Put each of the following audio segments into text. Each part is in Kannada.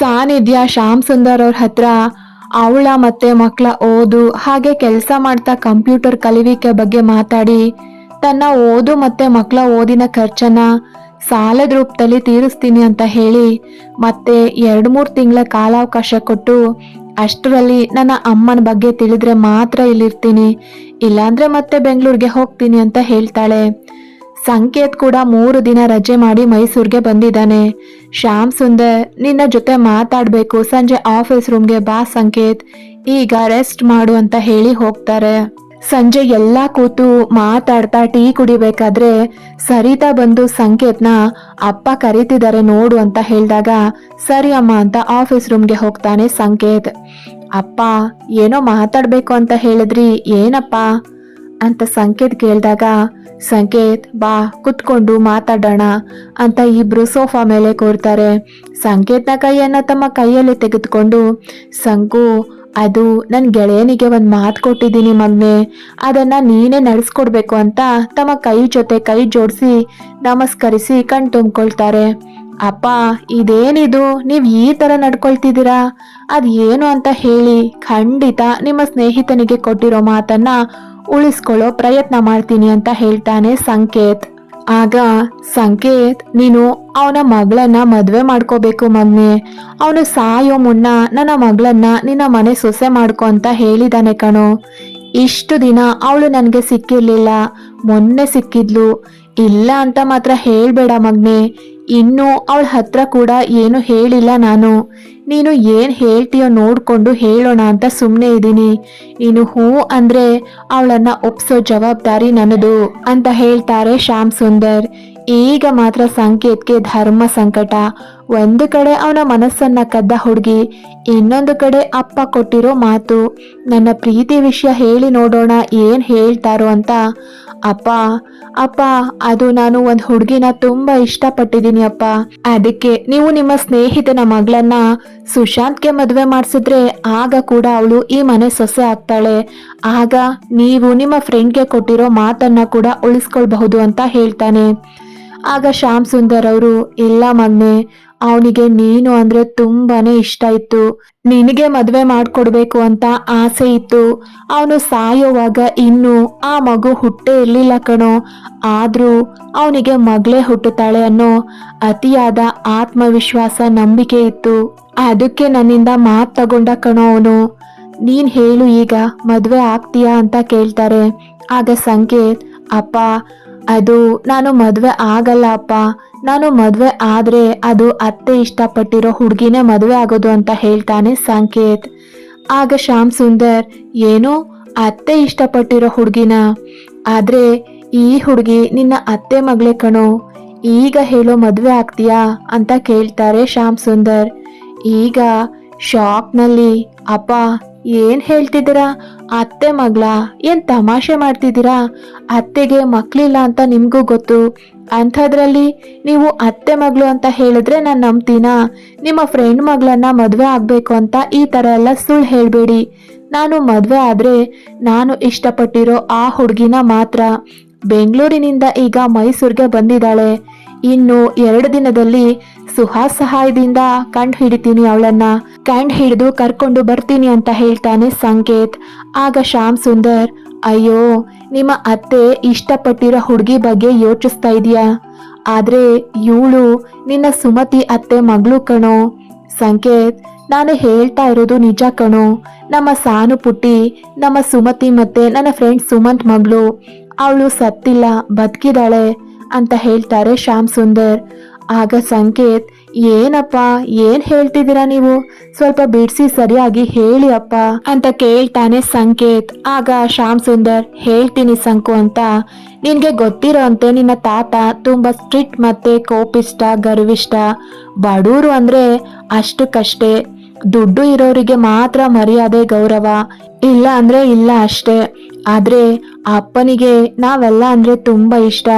ಸಾನ್ನಿಧ್ಯ ಶ್ಯಾಮ್ ಸುಂದರ್ ಅವ್ರ ಹತ್ರ ಅವಳ ಮತ್ತೆ ಮಕ್ಕಳ ಓದು, ಹಾಗೆ ಕೆಲಸ ಮಾಡ್ತಾ ಕಂಪ್ಯೂಟರ್ ಕಲಿವಿಕೆ ಬಗ್ಗೆ ಮಾತಾಡಿ, ತನ್ನ ಓದು ಮತ್ತೆ ಮಕ್ಕಳ ಓದಿನ ಖರ್ಚನ್ನ ಸಾಲದ ರೂಪದಲ್ಲಿ ತೀರಿಸ್ತೀನಿ ಅಂತ ಹೇಳಿ, ಮತ್ತೆ ಎರಡು ಮೂರು ತಿಂಗಳ ಕಾಲಾವಕಾಶ ಕೊಟ್ಟು ಅಷ್ಟರಲ್ಲಿ ನನ್ನ ಅಮ್ಮನ ಬಗ್ಗೆ ತಿಳಿದ್ರೆ ಮಾತ್ರ ಇಲ್ಲಿರ್ತೀನಿ, ಇಲ್ಲಾಂದ್ರೆ ಮತ್ತೆ ಬೆಂಗಳೂರಿಗೆ ಹೋಗ್ತೀನಿ ಅಂತ ಹೇಳ್ತಾಳೆ. ಸಂಕೇತ್ ಕೂಡ ಮೂರು ದಿನ ರಜೆ ಮಾಡಿ ಮೈಸೂರಿಗೆ ಬಂದಿದ್ದಾನೆ. ಶ್ಯಾಮ್ ಸುಂದರ್, ನಿನ್ನ ಜೊತೆ ಮಾತಾಡ್ಬೇಕು. ಸಂಜೆ ಆಫೀಸ್ ರೂಮ್ಗೆ ಬಾ ಸಂಕೇತ್. ಈಗ ರೆಸ್ಟ್ ಮಾಡು ಅಂತ ಹೇಳಿ ಹೋಗ್ತಾರೆ. ಸಂಜೆ ಎಲ್ಲಾ ಕೂತು ಮಾತಾಡ್ತಾ ಟೀ ಕುಡಿಬೇಕಾದ್ರೆ ಸರಿತಾ ಬಂದು ಸಂಕೇತ್ನ ಅಪ್ಪ ಕರೀತಿದ್ದಾರೆ ನೋಡು ಅಂತ ಹೇಳಿದಾಗ ಸರಿ ಅಮ್ಮ ಅಂತ ಆಫೀಸ್ ರೂಮ್ಗೆ ಹೋಗ್ತಾನೆ ಸಂಕೇತ್. ಅಪ್ಪ, ಏನೋ ಮಾತಾಡ್ಬೇಕು ಅಂತ ಹೇಳಿದ್ರಿ, ಏನಪ್ಪ? ಅಂತ ಸಂಕೇತ್ ಕೇಳಿದಾಗ, ಸಂಕೇತ್, ಬಾ, ಕುತ್ಕೊಂಡು ಮಾತಾಡೋಣ ಅಂತ ಇಬ್ರು ಸೋಫಾ ಮೇಲೆ ಕೂರ್ತಾರೆ. ಸಂಕೇತ್ನ ಕೈಯನ್ನ ತಮ್ಮ ಕೈಯಲ್ಲಿ ತೆಗೆದುಕೊಂಡು, ಸಂಕು, ಅದು ನನ್ನ ಗೆಳೆಯನಿಗೆ ಒಂದು ಮಾತು ಕೊಟ್ಟಿದ್ದೀನಿ ಮಗ್ನೆ. ಅದನ್ನ ನೀನೇ ನಡೆಸ್ಕೊಡ್ಬೇಕು ಅಂತ ತಮ್ಮ ಕೈ ಜೊತೆ ಕೈ ಜೋಡಿಸಿ ನಮಸ್ಕರಿಸಿ ಕಣ್ ತುಂಬಿಕೊಳ್ತಾರೆ. ಅಪ್ಪ, ಇದೇನಿದು? ನೀವು ಈ ಥರ ನಡ್ಕೊಳ್ತಿದ್ದೀರಾ? ಅದು ಏನು ಅಂತ ಹೇಳಿ ಖಂಡಿತ ನಿಮ್ಮ ಸ್ನೇಹಿತನಿಗೆ ಕೊಟ್ಟಿರೋ ಮಾತನ್ನ ಉಳಿಸ್ಕೊಳ್ಳೋ ಪ್ರಯತ್ನ ಮಾಡ್ತೀನಿ ಅಂತ ಹೇಳ್ತಾನೆ ಸಂಕೇತ್. ಆಗ ಸಂಕೇತ್, ನೀನು ಅವನ ಮಗಳನ್ನ ಮದುವೆ ಮಾಡ್ಕೋಬೇಕು ಮಗ್ನೆ ಅವನು ಸಾಯೋ ಮುನ್ನ ನನ್ನ ಮಗಳನ್ನ ನಿನ್ನ ಮನೆ ಸೊಸೆ ಮಾಡ್ಕೊ ಅಂತ ಹೇಳಿದಾನೆ ಕಣೋ. ಇಷ್ಟು ದಿನ ಅವಳು ನನಗೆ ಸಿಕ್ಕಿರ್ಲಿಲ್ಲ. ಮೊನ್ನೆ ಸಿಕ್ಕಿದ್ಲು. ಇಲ್ಲ ಅಂತ ಮಾತ್ರ ಹೇಳಬೇಡ ಮಗ್ನೆ. ಇನ್ನು ಅವಳ ಹತ್ರ ಕೂಡ ಏನು ಹೇಳಿಲ್ಲ ನಾನು. ನೀನು ಏನು ಹೇಳ್ತೀಯೋ ನೋಡ್ಕೊಂಡು ಹೇಳೋಣ ಅಂತ ಸುಮ್ಮನೆ ಇದ್ದೀನಿ. ನೀನು ಹೂ ಅಂದ್ರೆ ಅವಳನ್ನ ಒಪ್ಸೋ ಜವಾಬ್ದಾರಿ ನನ್ನದು ಅಂತ ಹೇಳ್ತಾರೆ ಶ್ಯಾಮ್ ಸುಂದರ್. ಈಗ ಮಾತ್ರ ಸಂಕೇತ್ಗೆ ಧರ್ಮ ಸಂಕಟ. ಒಂದು ಕಡೆ ಅವನ ಮನಸ್ಸನ್ನ ಕದ್ದ ಹುಡುಗಿ, ಇನ್ನೊಂದು ಕಡೆ ಅಪ್ಪ ಕೊಟ್ಟಿರೋ ಮಾತು, ನನ್ನ ಪ್ರೀತಿ ವಿಷಯ ಹೇಳಿ ನೋಡೋಣ ಏನ್ ಹೇಳ್ತಾರೋ ಅಂತ. ಅಪ್ಪ ಅಪ್ಪ, ಅದು ನಾನು ಒಂದು ಹುಡುಗಿನ ತುಂಬಾ ಇಷ್ಟಪಟ್ಟಿದ್ದೀನಿ ಅಪ್ಪ. ಅದಕ್ಕೆ ನೀವು ನಿಮ್ಮ ಸ್ನೇಹಿತನ ಮಗಳನ್ನ ಸುಶಾಂತ್ಗೆ ಮದುವೆ ಮಾಡಿಸಿದ್ರೆ ಆಗ ಕೂಡ ಅವಳು ಈ ಮನೆ ಸೊಸೆ ಆಗ್ತಾಳೆ. ಆಗ ನೀವು ನಿಮ್ಮ ಫ್ರೆಂಡ್ಗೆ ಕೊಟ್ಟಿರೋ ಮಾತನ್ನ ಕೂಡ ಉಳಿಸ್ಕೊಳ್ಬಹುದು ಅಂತ ಹೇಳ್ತಾನೆ. ಆಗ ಶ್ಯಾಮ್ ಸುಂದರ್ ಅವರು, ಇಲ್ಲ ಮಗ್ನೆ ಅವನಿಗೆ ನೀನು ಅಂದ್ರೆ ತುಂಬಾನೇ ಇಷ್ಟ ಇತ್ತು. ನಿನಗೆ ಮದುವೆ ಮಾಡ್ಕೊಡ್ಬೇಕು ಅಂತ ಆಸೆ ಇತ್ತು. ಅವನು ಸಾಯೋವಾಗ ಇನ್ನು ಆ ಮಗು ಹುಟ್ಟೇ ಇರ್ಲಿಲ್ಲ ಕಣೋ. ಆದ್ರೂ ಅವನಿಗೆ ಮಗಳೇ ಹುಟ್ಟುತ್ತಾಳೆ ಅನ್ನೋ ಅತಿಯಾದ ಆತ್ಮವಿಶ್ವಾಸ, ನಂಬಿಕೆ ಇತ್ತು. ಅದಕ್ಕೆ ನನ್ನಿಂದ ಮಾತು ತಗೊಂಡ ಕಣೋ ಅವನು. ನೀನ್ ಹೇಳು ಈಗ, ಮದುವೆ ಆಗ್ತೀಯಾ ಅಂತ ಕೇಳ್ತಾರೆ. ಆಗ ಸಂಕೇತ್, ಅಪ್ಪ ಅದು ನಾನು ಮದುವೆ ಆಗಲ್ಲ ಅಪ್ಪ. ನಾನು ಮದುವೆ ಆದ್ರೆ ಅದು ಅತ್ತೆ ಇಷ್ಟಪಟ್ಟಿರೋ ಹುಡುಗಿನೇ ಮದುವೆ ಆಗೋದು ಅಂತ ಹೇಳ್ತಾನೆ ಸಂಕೇತ್. ಆಗ ಶ್ಯಾಮ್ ಸುಂದರ್, ಏನು? ಅತ್ತೆ ಇಷ್ಟಪಟ್ಟಿರೋ ಹುಡುಗಿನ? ಆದ್ರೆ ಈ ಹುಡುಗಿ ನಿನ್ನ ಅತ್ತೆ ಮಗಳೇ ಕಣೋ. ಈಗ ಹೇಳೋ ಮದುವೆ ಆಗ್ತೀಯಾ? ಅಂತ ಕೇಳ್ತಾರೆ ಶ್ಯಾಮ್ ಸುಂದರ್. ಈಗ ಶಾಕ್ನಲ್ಲಿ ಅಪ್ಪ, ಏನ್ ಹೇಳ್ತಿದ್ದೀರಾ? ಅತ್ತೆ ಮಗಳ, ಏನ್ ತಮಾಷೆ ಮಾಡ್ತಿದ್ದೀರಾ? ಅತ್ತೆಗೆ ಮಕ್ಳಿಲ್ಲ ಅಂತ ನಿಮಗೂ ಗೊತ್ತು. ಅಂಥದ್ರಲ್ಲಿ ನೀವು ಅತ್ತೆ ಮಗಳು ಅಂತ ಹೇಳಿದ್ರೆ ನಾನು ನಂಬ್ತೀನಾ? ನಿಮ್ಮ ಫ್ರೆಂಡ್ ಮಗಳನ್ನ ಮದುವೆ ಆಗಬೇಕು ಅಂತ ಈ ಥರ ಎಲ್ಲ ಸುಳ್ಳು ಹೇಳಬೇಡಿ. ನಾನು ಮದುವೆ ಆದ್ರೆ ನಾನು ಇಷ್ಟಪಟ್ಟಿರೋ ಆ ಹುಡುಗಿನ ಮಾತ್ರ. ಬೆಂಗಳೂರಿನಿಂದ ಈಗ ಮೈಸೂರಿಗೆ ಬಂದಿದ್ದಾಳೆ. ಇನ್ನು ಎರಡು ದಿನದಲ್ಲಿ ಸುಹಾಸ್ ಸಹಾಯದಿಂದ ಕಂಡು ಹಿಡಿತೀನಿ ಅವಳನ್ನ. ಕಂಡು ಹಿಡಿದು ಕರ್ಕೊಂಡು ಬರ್ತೀನಿ ಅಂತ ಹೇಳ್ತಾನೆ ಸಂಕೇತ್. ಆಗ ಶ್ಯಾಮ್ ಸುಂದರ್, ಅಯ್ಯೋ, ನಿಮ್ಮ ಅತ್ತೆ ಇಷ್ಟಪಟ್ಟಿರೋ ಹುಡುಗಿ ಬಗ್ಗೆ ಯೋಚಿಸ್ತಾ ಇದೀಯಾ? ಆದ್ರೆ ಇವಳು ನಿನ್ನ ಸುಮತಿ ಅತ್ತೆ ಮಗಳು ಕಣೋ. ಸಂಕೇತ್, ನಾನು ಹೇಳ್ತಾ ಇರೋದು ನಿಜ ಕಣೋ. ನಮ್ಮ ಸಾನು ಪುಟ್ಟಿ, ನಮ್ಮ ಸುಮತಿ ಮತ್ತೆ ನನ್ನ ಫ್ರೆಂಡ್ ಸುಮಂತ್ ಮಗಳು. ಅವಳು ಸತ್ತಿಲ್ಲ, ಬದುಕಿದಾಳೆ, ಅಂತ ಹೇಳ್ತಾರೆ ಶ್ಯಾಮ್ ಸುಂದರ್. ಆಗ ಸಂಕೇತ್, ಏನಪ್ಪ, ಏನ್ ಹೇಳ್ತಿದ್ದೀರಾ ನೀವು? ಸ್ವಲ್ಪ ಬಿಡಿಸಿ ಸರಿಯಾಗಿ ಹೇಳಿ ಅಪ್ಪ ಅಂತ ಕೇಳ್ತಾನೆ ಸಂಕೇತ್. ಆಗ ಶ್ಯಾಮ್ ಸುಂದರ್, ಹೇಳ್ತೀನಿ ಸಂಕು ಅಂತ. ನಿನ್ಗೆ ಗೊತ್ತಿರೋಂತೆ ನಿನ್ನ ತಾತ ತುಂಬಾ ಸ್ಟ್ರಿಕ್ಟ್ ಮತ್ತೆ ಕೋಪಿಷ್ಟ, ಗರ್ವಿಷ್ಟ. ಬಡೂರು ಅಂದ್ರೆ ಅಷ್ಟಕ್ಕಷ್ಟೇ. ದುಡ್ಡು ಇರೋರಿಗೆ ಮಾತ್ರ ಮರ್ಯಾದೆ, ಗೌರವ. ಇಲ್ಲ ಅಂದ್ರೆ ಇಲ್ಲ ಅಷ್ಟೇ. ಆದ್ರೆ ಅಪ್ಪನಿಗೆ ನಾವೆಲ್ಲ ಅಂದ್ರೆ ತುಂಬಾ ಇಷ್ಟ.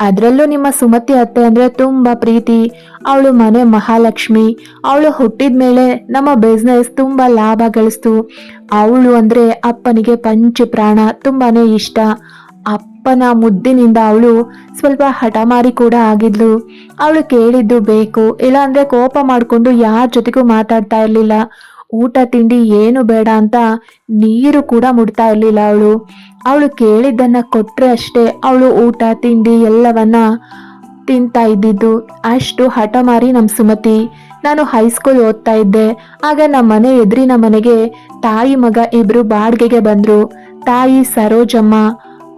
ಅದ್ರಲ್ಲೂ ನಿಮ್ಮ ಸುಮತಿ ಅತ್ತೆ ಅಂದ್ರೆ ತುಂಬಾ ಪ್ರೀತಿ. ಅವಳು ಮನೆ ಮಹಾಲಕ್ಷ್ಮಿ. ಅವಳು ಹುಟ್ಟಿದ ಮೇಲೆ ನಮ್ಮ ಬಿಸ್ನೆಸ್ ತುಂಬಾ ಲಾಭ ಗಳಿಸ್ತು. ಅವಳು ಅಂದ್ರೆ ಅಪ್ಪನಿಗೆ ಪಂಚ ಪ್ರಾಣ ತುಂಬಾನೇ ಇಷ್ಟ. ಅಪ್ಪನ ಮುದ್ದಿನಿಂದ ಅವಳು ಸ್ವಲ್ಪ ಹಠಮಾರಿ ಕೂಡ ಆಗಿದ್ಲು. ಅವಳು ಕೇಳಿದ್ದು ಬೇಕು, ಇಲ್ಲಾಂದ್ರೆ ಕೋಪ ಮಾಡಿಕೊಂಡು ಯಾರ ಜೊತೆಗೂ ಮಾತಾಡ್ತಾ ಇರಲಿಲ್ಲ. ಊಟ ತಿಂಡಿ ಏನು ಬೇಡ ಅಂತ ನೀರು ಕೂಡ ಮುಡ್ತಾ ಇರಲಿಲ್ಲ ಅವಳು. ಅವಳು ಕೇಳಿದ್ದನ್ನ ಕೊಟ್ಟರೆ ಅಷ್ಟೇ ಅವಳು ಊಟ, ತಿಂಡಿ ಎಲ್ಲವನ್ನ ತಿಂತಾ ಇದ್ದಿದ್ದು. ಅಷ್ಟು ಹಠಮಾರಿ ನಮ್ಮ ಸುಮತಿ. ನಾನು ಹೈಸ್ಕೂಲ್ ಓದ್ತಾ ಇದ್ದೆ. ಆಗ ನಮ್ಮ ಮನೆ ಎದುರಿನ ಮನೆಗೆ ತಾಯಿ ಮಗ ಇಬ್ಬರು ಬಾಡಿಗೆಗೆ ಬಂದರು. ತಾಯಿ ಸರೋಜಮ್ಮ,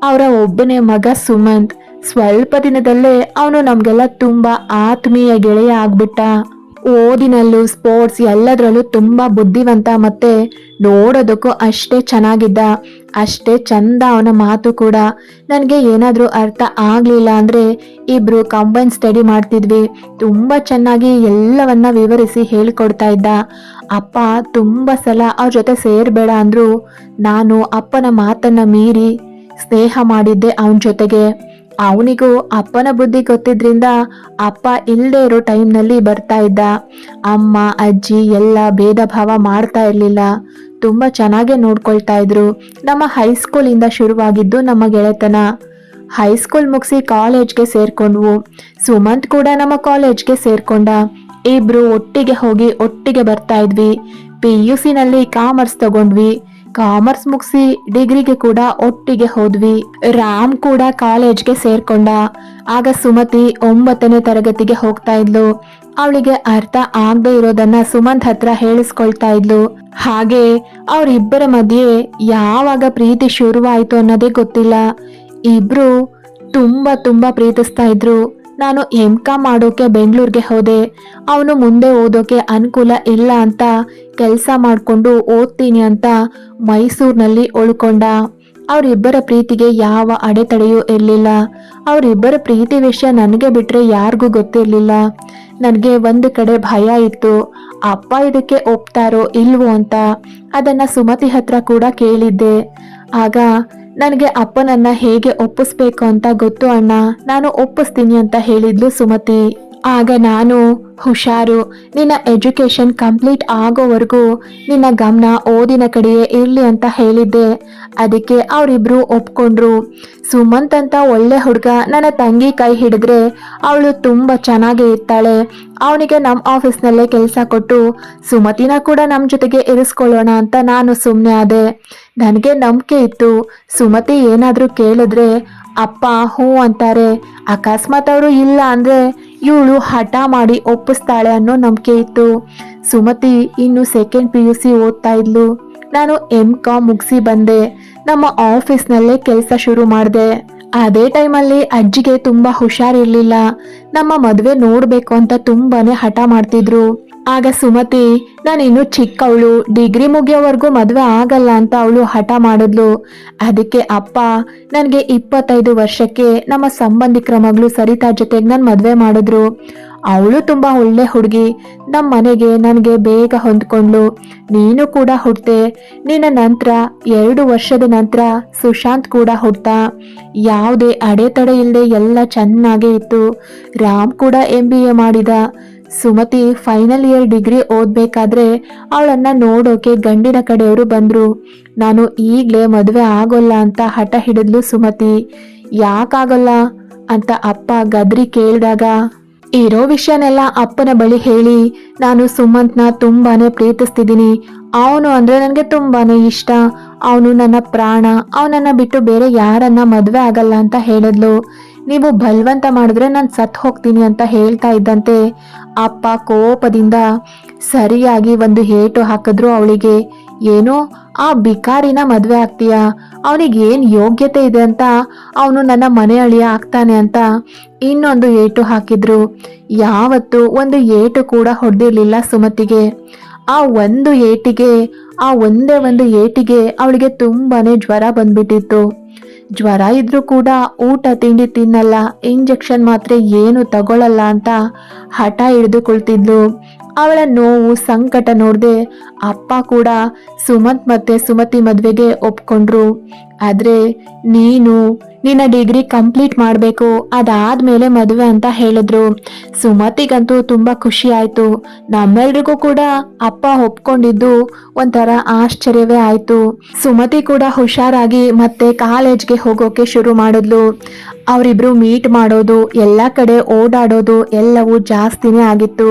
ಅವರ ಒಬ್ಬನೇ ಮಗ ಸುಮಂತ್. ಸ್ವಲ್ಪ ದಿನದಲ್ಲೇ ಅವನು ನಮಗೆಲ್ಲ ತುಂಬಾ ಆತ್ಮೀಯ ಗೆಳೆಯ ಆಗ್ಬಿಟ್ಟ. ಓದಿನಲ್ಲೂ ಸ್ಪೋರ್ಟ್ಸ್ ಎಲ್ಲದರಲ್ಲೂ ತುಂಬ ಬುದ್ಧಿವಂತ ಮತ್ತೆ ನೋಡೋದಕ್ಕೂ ಅಷ್ಟೇ ಚೆನ್ನಾಗಿದ್ದ, ಅಷ್ಟೇ ಚಂದ ಅವನ ಮಾತು ಕೂಡ. ನನಗೆ ಏನಾದರೂ ಅರ್ಥ ಆಗಲಿಲ್ಲ ಅಂದರೆ ಇಬ್ಬರು ಕಂಬೈನ್ ಸ್ಟಡಿ ಮಾಡ್ತಿದ್ವಿ. ತುಂಬ ಚೆನ್ನಾಗಿ ಎಲ್ಲವನ್ನ ವಿವರಿಸಿ ಹೇಳಿಕೊಡ್ತಾ ಇದ್ದ. ಅಪ್ಪ ತುಂಬ ಸಲ ಅವ್ರ ಜೊತೆ ಸೇರಬೇಡ ಅಂದ್ರು. ನಾನು ಅಪ್ಪನ ಮಾತನ್ನು ಮೀರಿ ಸ್ನೇಹ ಮಾಡಿದ್ದೆ ಅವನ ಜೊತೆಗೆ. ಅವನಿಗೂ ಅಪ್ಪನ ಬುದ್ಧಿ ಗೊತ್ತಿದ್ರಿಂದ ಅಪ್ಪ ಇಲ್ಲದೆ ಇರೋ ಟೈಮ್ನಲ್ಲಿ ಬರ್ತಾ ಇದ್ದ. ಅಮ್ಮ, ಅಜ್ಜಿ ಎಲ್ಲ ಭೇದ ಭಾವ ಮಾಡ್ತಾ ಇರಲಿಲ್ಲ. ತುಂಬ ಚೆನ್ನಾಗೆ ನೋಡ್ಕೊಳ್ತಾ ಇದ್ರು. ನಮ್ಮ ಹೈಸ್ಕೂಲಿಂದ ಶುರುವಾಗಿದ್ದು ನಮ್ಮ ಗೆಳೆತನ. ಹೈಸ್ಕೂಲ್ ಮುಗಿಸಿ ಕಾಲೇಜ್ಗೆ ಸೇರ್ಕೊಂಡ್ವು. ಸುಮಂತ್ ಕೂಡ ನಮ್ಮ ಕಾಲೇಜ್ಗೆ ಸೇರ್ಕೊಂಡ. ಇಬ್ರು ಒಟ್ಟಿಗೆ ಹೋಗಿ ಒಟ್ಟಿಗೆ ಬರ್ತಾ ಇದ್ವಿ. ಪಿ ಯು ಸಿನಲ್ಲಿ ಕಾಮರ್ಸ್ ತಗೊಂಡ್ವಿ. ಕಾಮರ್ಸ್ ಮುಗಿಸಿ ಡಿಗ್ರಿಗೆ ಕೂಡ ಒಟ್ಟಿಗೆ ಹೋದ್ವಿ. ರಾಮ್ ಕೂಡ ಕಾಲೇಜ್ಗೆ ಸೇರ್ಕೊಂಡ. ಆಗ ಸುಮತಿ ಒಂಬತ್ತನೇ ತರಗತಿಗೆ ಹೋಗ್ತಾ ಇದ್ಲು. ಅವಳಿಗೆ ಅರ್ಥ ಆಗದೆ ಇರೋದನ್ನ ಸುಮಂತ್ ಹತ್ರ ಹೇಳಿಸ್ಕೊಳ್ತಾ ಇದ್ಲು. ಹಾಗೆ ಅವರಿಬ್ಬರ ಮಧ್ಯೆ ಯಾವಾಗ ಪ್ರೀತಿ ಶುರುವಾಯ್ತು ಅನ್ನೋದೇ ಗೊತ್ತಿಲ್ಲ. ಇಬ್ರು ತುಂಬಾ ತುಂಬಾ ಪ್ರೀತಿಸ್ತಾ ಇದ್ರು. ನಾನು ಎಂ ಕಾಮ್ ಮಾಡೋಕೆ ಬೆಂಗಳೂರಿಗೆ ಹೋದೆ. ಅವನು ಮುಂದೆ ಓದೋಕೆ ಅನುಕೂಲ ಇಲ್ಲ ಅಂತ ಕೆಲಸ ಮಾಡಿಕೊಂಡು ಓದ್ತೀನಿ ಅಂತ ಮೈಸೂರಿನಲ್ಲಿ ಉಳ್ಕೊಂಡ. ಅವರಿಬ್ಬರ ಪ್ರೀತಿಗೆ ಯಾವ ಅಡೆತಡೆಯೂ ಇರಲಿಲ್ಲ. ಅವರಿಬ್ಬರ ಪ್ರೀತಿ ವಿಷಯ ನನಗೆ ಬಿಟ್ಟರೆ ಯಾರಿಗೂ ಗೊತ್ತಿರಲಿಲ್ಲ. ನನಗೆ ಒಂದು ಕಡೆ ಭಯ ಇತ್ತು. ಅಪ್ಪ ಇದಕ್ಕೆ ಒಪ್ತಾರೋ ಇಲ್ವೋ ಅಂತ ಅದನ್ನು ಸುಮತಿ ಹತ್ರ ಕೂಡ ಕೇಳಿದ್ದೆ. ಆಗ ನನಗೆ ಅಪ್ಪನನ್ನ ಹೇಗೆ ಒಪ್ಪಿಸ್ಬೇಕು ಅಂತ ಗೊತ್ತು ಅಣ್ಣ. ನಾನು ಒಪ್ಪಿಸ್ತೀನಿ ಅಂತ ಹೇಳಿದ್ಲು ಸುಮತಿ. ಆಗ ನಾನು, ಹುಷಾರು, ನಿನ್ನ ಎಜುಕೇಶನ್ ಕಂಪ್ಲೀಟ್ ಆಗೋವರೆಗೂ ನಿನ್ನ ಗಮನ ಓದಿನ ಕಡೆಯೇ ಇರಲಿ ಅಂತ ಹೇಳಿದ್ದೆ. ಅದಕ್ಕೆ ಅವರಿಬ್ರು ಒಪ್ಕೊಂಡ್ರು. ಸುಮಂತ್ ಅಂತ ಒಳ್ಳೆ ಹುಡುಗ ನನ್ನ ತಂಗಿ ಕೈ ಹಿಡಿದ್ರೆ ಅವಳು ತುಂಬ ಚೆನ್ನಾಗಿ ಇರ್ತಾಳೆ. ಅವನಿಗೆ ನಮ್ಮ ಆಫೀಸ್ನಲ್ಲೇ ಕೆಲಸ ಕೊಟ್ಟು ಸುಮತಿನ ಕೂಡ ನಮ್ಮ ಜೊತೆಗೆ ಇರಿಸ್ಕೊಳ್ಳೋಣ ಅಂತ ನಾನು ಸುಮ್ಮನೆ ಆದೆ. ನನಗೆ ನಂಬಿಕೆ ಇತ್ತು. ಸುಮತಿ ಏನಾದರೂ ಕೇಳಿದ್ರೆ, ಅಪ್ಪ, ಹ್ಞೂ ಅಂತಾರೆ. ಅಕಸ್ಮಾತ್ ಅವರು ಇಲ್ಲ ಅಂದರೆ ಇವಳು ಹಠ ಮಾಡಿ ಒಪ್ಪಿಸ್ತಾಳೆ ಅನ್ನೋ ನಂಬಿಕೆ ಇತ್ತು. ಸುಮತಿ ಇನ್ನು ಸೆಕೆಂಡ್ ಪಿ ಯು ಸಿ ಓದ್ತಾ ಇದ್ಲು. ನಾನು ಎಂ ಕಾಮ್ ಮುಗಿಸಿ ಬಂದೆ. ನಮ್ಮ ಆಫೀಸ್ನಲ್ಲೇ ಕೆಲಸ ಶುರು ಮಾಡಿದೆ. ಅದೇ ಟೈಮಲ್ಲಿ ಅಜ್ಜಿಗೆ ತುಂಬ ಹುಷಾರಿರಲಿಲ್ಲ ನಮ್ಮ ಮದುವೆ ನೋಡಬೇಕು ಅಂತ ತುಂಬಾನೇ ಹಠ ಮಾಡ್ತಿದ್ರು. ಆಗ ಸುಮತಿ, ನಾನಿನ್ನು ಚಿಕ್ಕವಳು, ಡಿಗ್ರಿ ಮುಗಿಯೋವರೆಗೂ ಮದುವೆ ಆಗಲ್ಲ ಅಂತ ಅವಳು ಹಠ ಮಾಡಿದ್ಲು. ಅದಕ್ಕೆ ಅಪ್ಪ, ನನಗೆ ಇಪ್ಪತ್ತೈದು ವರ್ಷಕ್ಕೆ ನಮ್ಮ ಸಂಬಂಧಿಕರ ಮಗಳು ಸರಿತಾ ಜೊತೆಗೆ ನಾನು ಮದುವೆ ಮಾಡಿದ್ರು. ಅವಳು ತುಂಬ ಒಳ್ಳೆ ಹುಡುಗಿ. ನಮ್ಮ ಮನೆಗೆ ನನಗೆ ಬೇಗ ಹೊಂದ್ಕೊಂಡ್ಲು ನೀನು ಕೂಡ ಹುಡ್ತೆ. ನಿನ್ನ ನಂತರ, ಎರಡು ವರ್ಷದ ನಂತರ ಸುಶಾಂತ್ ಕೂಡ ಹುಡ್ತ. ಯಾವುದೇ ಅಡೆತಡೆ ಇಲ್ಲದೆ ಎಲ್ಲ ಚೆನ್ನಾಗೇ ಇತ್ತು. ರಾಮ್ ಕೂಡ ಎಂ ಬಿ ಎ ಮಾಡಿದ. ಸುಮತಿ ಫೈನಲ್ ಇಯರ್ ಡಿಗ್ರಿ ಓದ್ಬೇಕಾದ್ರೆ ಅವಳನ್ನ ನೋಡೋಕೆ ಗಂಡಿನ ಕಡೆಯವರು ಬಂದ್ರು. ನಾನು ಈಗಲೇ ಮದುವೆ ಆಗೋಲ್ಲ ಅಂತ ಹಠ ಹಿಡಿದ್ಲು ಸುಮತಿ. ಯಾಕಾಗಲ್ಲ? ಅಂತ ಅಪ್ಪ ಗದ್ರಿ ಕೇಳಿದಾಗ, ಇರೋ ವಿಷಯನೆಲ್ಲ ಅಪ್ಪನ ಬಳಿ ಹೇಳಿ. ನಾನು ಸುಮಂತ್ನ ತುಂಬಾನೇ ಪ್ರೀತಿಸ್ತಿದ್ದೀನಿ. ಅವನು ಅಂದ್ರೆ ನನಗೆ ತುಂಬಾನೇ ಇಷ್ಟ. ಅವನು ನನ್ನ ಪ್ರಾಣ. ಅವನನ್ನ ಬಿಟ್ಟು ಬೇರೆ ಯಾರನ್ನ ಮದುವೆ ಆಗಲ್ಲ ಅಂತ ಹೇಳಿದ್ಲು. ನೀವು ಬಲ್ವಂತ ಮಾಡಿದ್ರೆ ನಾನು ಸತ್ ಹೋಗ್ತೀನಿ ಅಂತ ಹೇಳ್ತಾ ಇದ್ದಂತೆ ಅಪ್ಪ ಕೋಪದಿಂದ ಸರಿಯಾಗಿ ಒಂದು ಏಟು ಹಾಕಿದ್ರು ಅವಳಿಗೆ. ಏನು? ಆ ಬಿಕಾರಿನ ಮದುವೆ ಆಗ್ತೀಯಾ? ಅವನಿಗೆ ಏನು ಯೋಗ್ಯತೆ ಇದೆ ಅಂತ? ಅವನು ನನ್ನ ಮನೆ ಅಳಿಯ ಆಗ್ತಾನೆ ಅಂತ ಇನ್ನೊಂದು ಏಟು ಹಾಕಿದ್ರು. ಯಾವತ್ತು ಒಂದು ಏಟು ಕೂಡ ಹೊಡೆದಿರಲಿಲ್ಲ ಸುಮತಿಗೆ. ಆ ಒಂದು ಏಟಿಗೆ, ಆ ಒಂದೇ ಒಂದು ಏಟಿಗೆ ಅವಳಿಗೆ ತುಂಬಾನೇ ಜ್ವರ ಬಂದ್ಬಿಟ್ಟಿತ್ತು. ಜ್ವರ ಇದ್ರೂ ಕೂಡ ಊಟ, ತಿಂಡಿ ತಿನ್ನಲ್ಲ. ಇಂಜೆಕ್ಷನ್ ಮಾತ್ರೆ ಏನು ತಗೊಳ್ಳಲ್ಲ ಅಂತ ಹಠ ಹಿಡಿದುಕೊಳ್ತಿದ್ಲು. ಅವಳ ನೋವು, ಸಂಕಟ ನೋಡದೆ ಅಪ್ಪ ಕೂಡ ಸುಮಂತ್ ಮತ್ತೆ ಸುಮತಿ ಮದುವೆಗೆ ಒಪ್ಕೊಂಡ್ರು. ಆದ್ರೆ ನೀನು ನಿನ್ನ ಡಿಗ್ರಿ ಕಂಪ್ಲೀಟ್ ಮಾಡಬೇಕು. ಅದಾದ್ಮೇಲೆ ಮದುವೆ ಅಂತ ಹೇಳಿದ್ರು. ಸುಮತಿಗಂತೂ ತುಂಬಾ ಖುಷಿ ಆಯ್ತು. ನಮ್ಮೆಲ್ರಿಗೂ ಕೂಡ ಅಪ್ಪ ಒಪ್ಕೊಂಡಿದ್ದು ಒಂಥರ ಆಶ್ಚರ್ಯವೇ ಆಯ್ತು. ಸುಮತಿ ಕೂಡ ಹುಷಾರಾಗಿ ಮತ್ತೆ ಕಾಲೇಜ್ಗೆ ಹೋಗೋಕೆ ಶುರು ಮಾಡಿದ್ಲು. ಅವರಿಬ್ರು ಮೀಟ್ ಮಾಡೋದು, ಎಲ್ಲ ಕಡೆ ಓಡಾಡೋದು ಎಲ್ಲವೂ ಜಾಸ್ತಿನೇ ಆಗಿತ್ತು.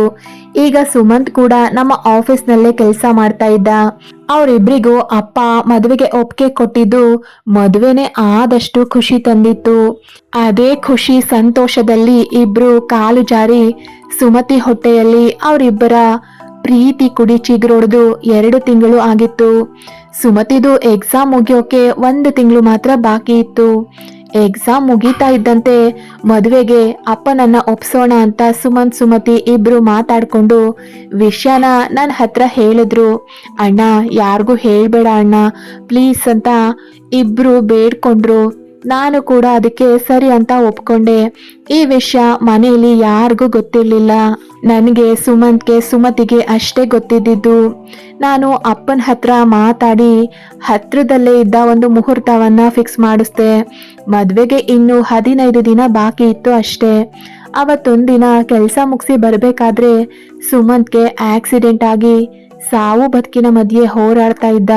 ಈಗ ಸುಮಂತ್ ಕೂಡ ನಮ್ಮ ಆಫೀಸ್ನಲ್ಲೇ ಕೆಲಸ ಮಾಡ್ತಾ ಇದ್ದ. ಅವರಿಬ್ರಿಗೂ ಅಪ್ಪ ಮದುವೆಗೆ ಒಪ್ಪಿಗೆ ಕೊಟ್ಟಿದ್ದು ಮದುವೆನೇ ಆದಷ್ಟು ಖುಷಿ ತಂದಿತ್ತು. ಅದೇ ಖುಷಿ ಸಂತೋಷದಲ್ಲಿ ಇಬ್ರು ಕಾಲು ಜಾರಿ ಸುಮತಿ ಹೊಟ್ಟೆಯಲ್ಲಿ ಅವರಿಬ್ಬರ ಪ್ರೀತಿ ಕುಡಿ ಚಿಗುರೊಡೆದು ಎರಡು ತಿಂಗಳು ಆಗಿತ್ತು. ಸುಮತಿದು ಎಕ್ಸಾಮ್ ಮುಗಿಯೋಕೆ ಒಂದು ತಿಂಗಳು ಮಾತ್ರ ಬಾಕಿ ಇತ್ತು. ಎಕ್ಸಾಮ್ ಮುಗೀತಾ ಇದ್ದಂತೆ ಮದುವೆಗೆ ಅಪ್ಪನನ್ನ ಒಪ್ಸೋಣ ಅಂತ ಸುಮಂತ್ ಸುಮತಿ ಇಬ್ರು ಮಾತಾಡ್ಕೊಂಡು, ವಿಷಯನ ನನ್ನ ಹತ್ರ ಹೇಳಿದ್ರು. ಅಣ್ಣ, ಯಾರಿಗೂ ಹೇಳಬೇಡ ಅಣ್ಣ. ಪ್ಲೀಸ್ ಅಂತ ಇಬ್ರು ಬೇಡ್ಕೊಂಡ್ರು. ನಾನು ಕೂಡ ಅದಕ್ಕೆ ಸರಿ ಅಂತ ಒಪ್ಕೊಂಡೆ. ಈ ವಿಷಯ ಮನೆಯಲ್ಲಿ ಯಾರಿಗೂ ಗೊತ್ತಿರಲಿಲ್ಲ. ನನಗೆ ಸುಮಂತ್ಗೆ, ಸುಮತಿಗೆ ಅಷ್ಟೇ ಗೊತ್ತಿದ್ದಿದ್ದು. ನಾನು ಅಪ್ಪನ ಹತ್ರ ಮಾತಾಡಿ ಹತ್ರದಲ್ಲೇ ಇದ್ದ ಒಂದು ಮುಹೂರ್ತವನ್ನ ಫಿಕ್ಸ್ ಮಾಡಿಸ್ದೆ. ಮದುವೆಗೆ ಇನ್ನು ಹದಿನೈದು ದಿನ ಬಾಕಿ ಇತ್ತು ಅಷ್ಟೇ. ಅವತ್ತೊಂದಿನ ಕೆಲಸ ಮುಗಿಸಿ ಬರಬೇಕಾದ್ರೆ ಸುಮಂತ್ಗೆ ಆಕ್ಸಿಡೆಂಟ್ ಆಗಿ ಸಾವು ಬದುಕಿನ ಮಧ್ಯೆ ಹೋರಾಡ್ತಾ ಇದ್ದ.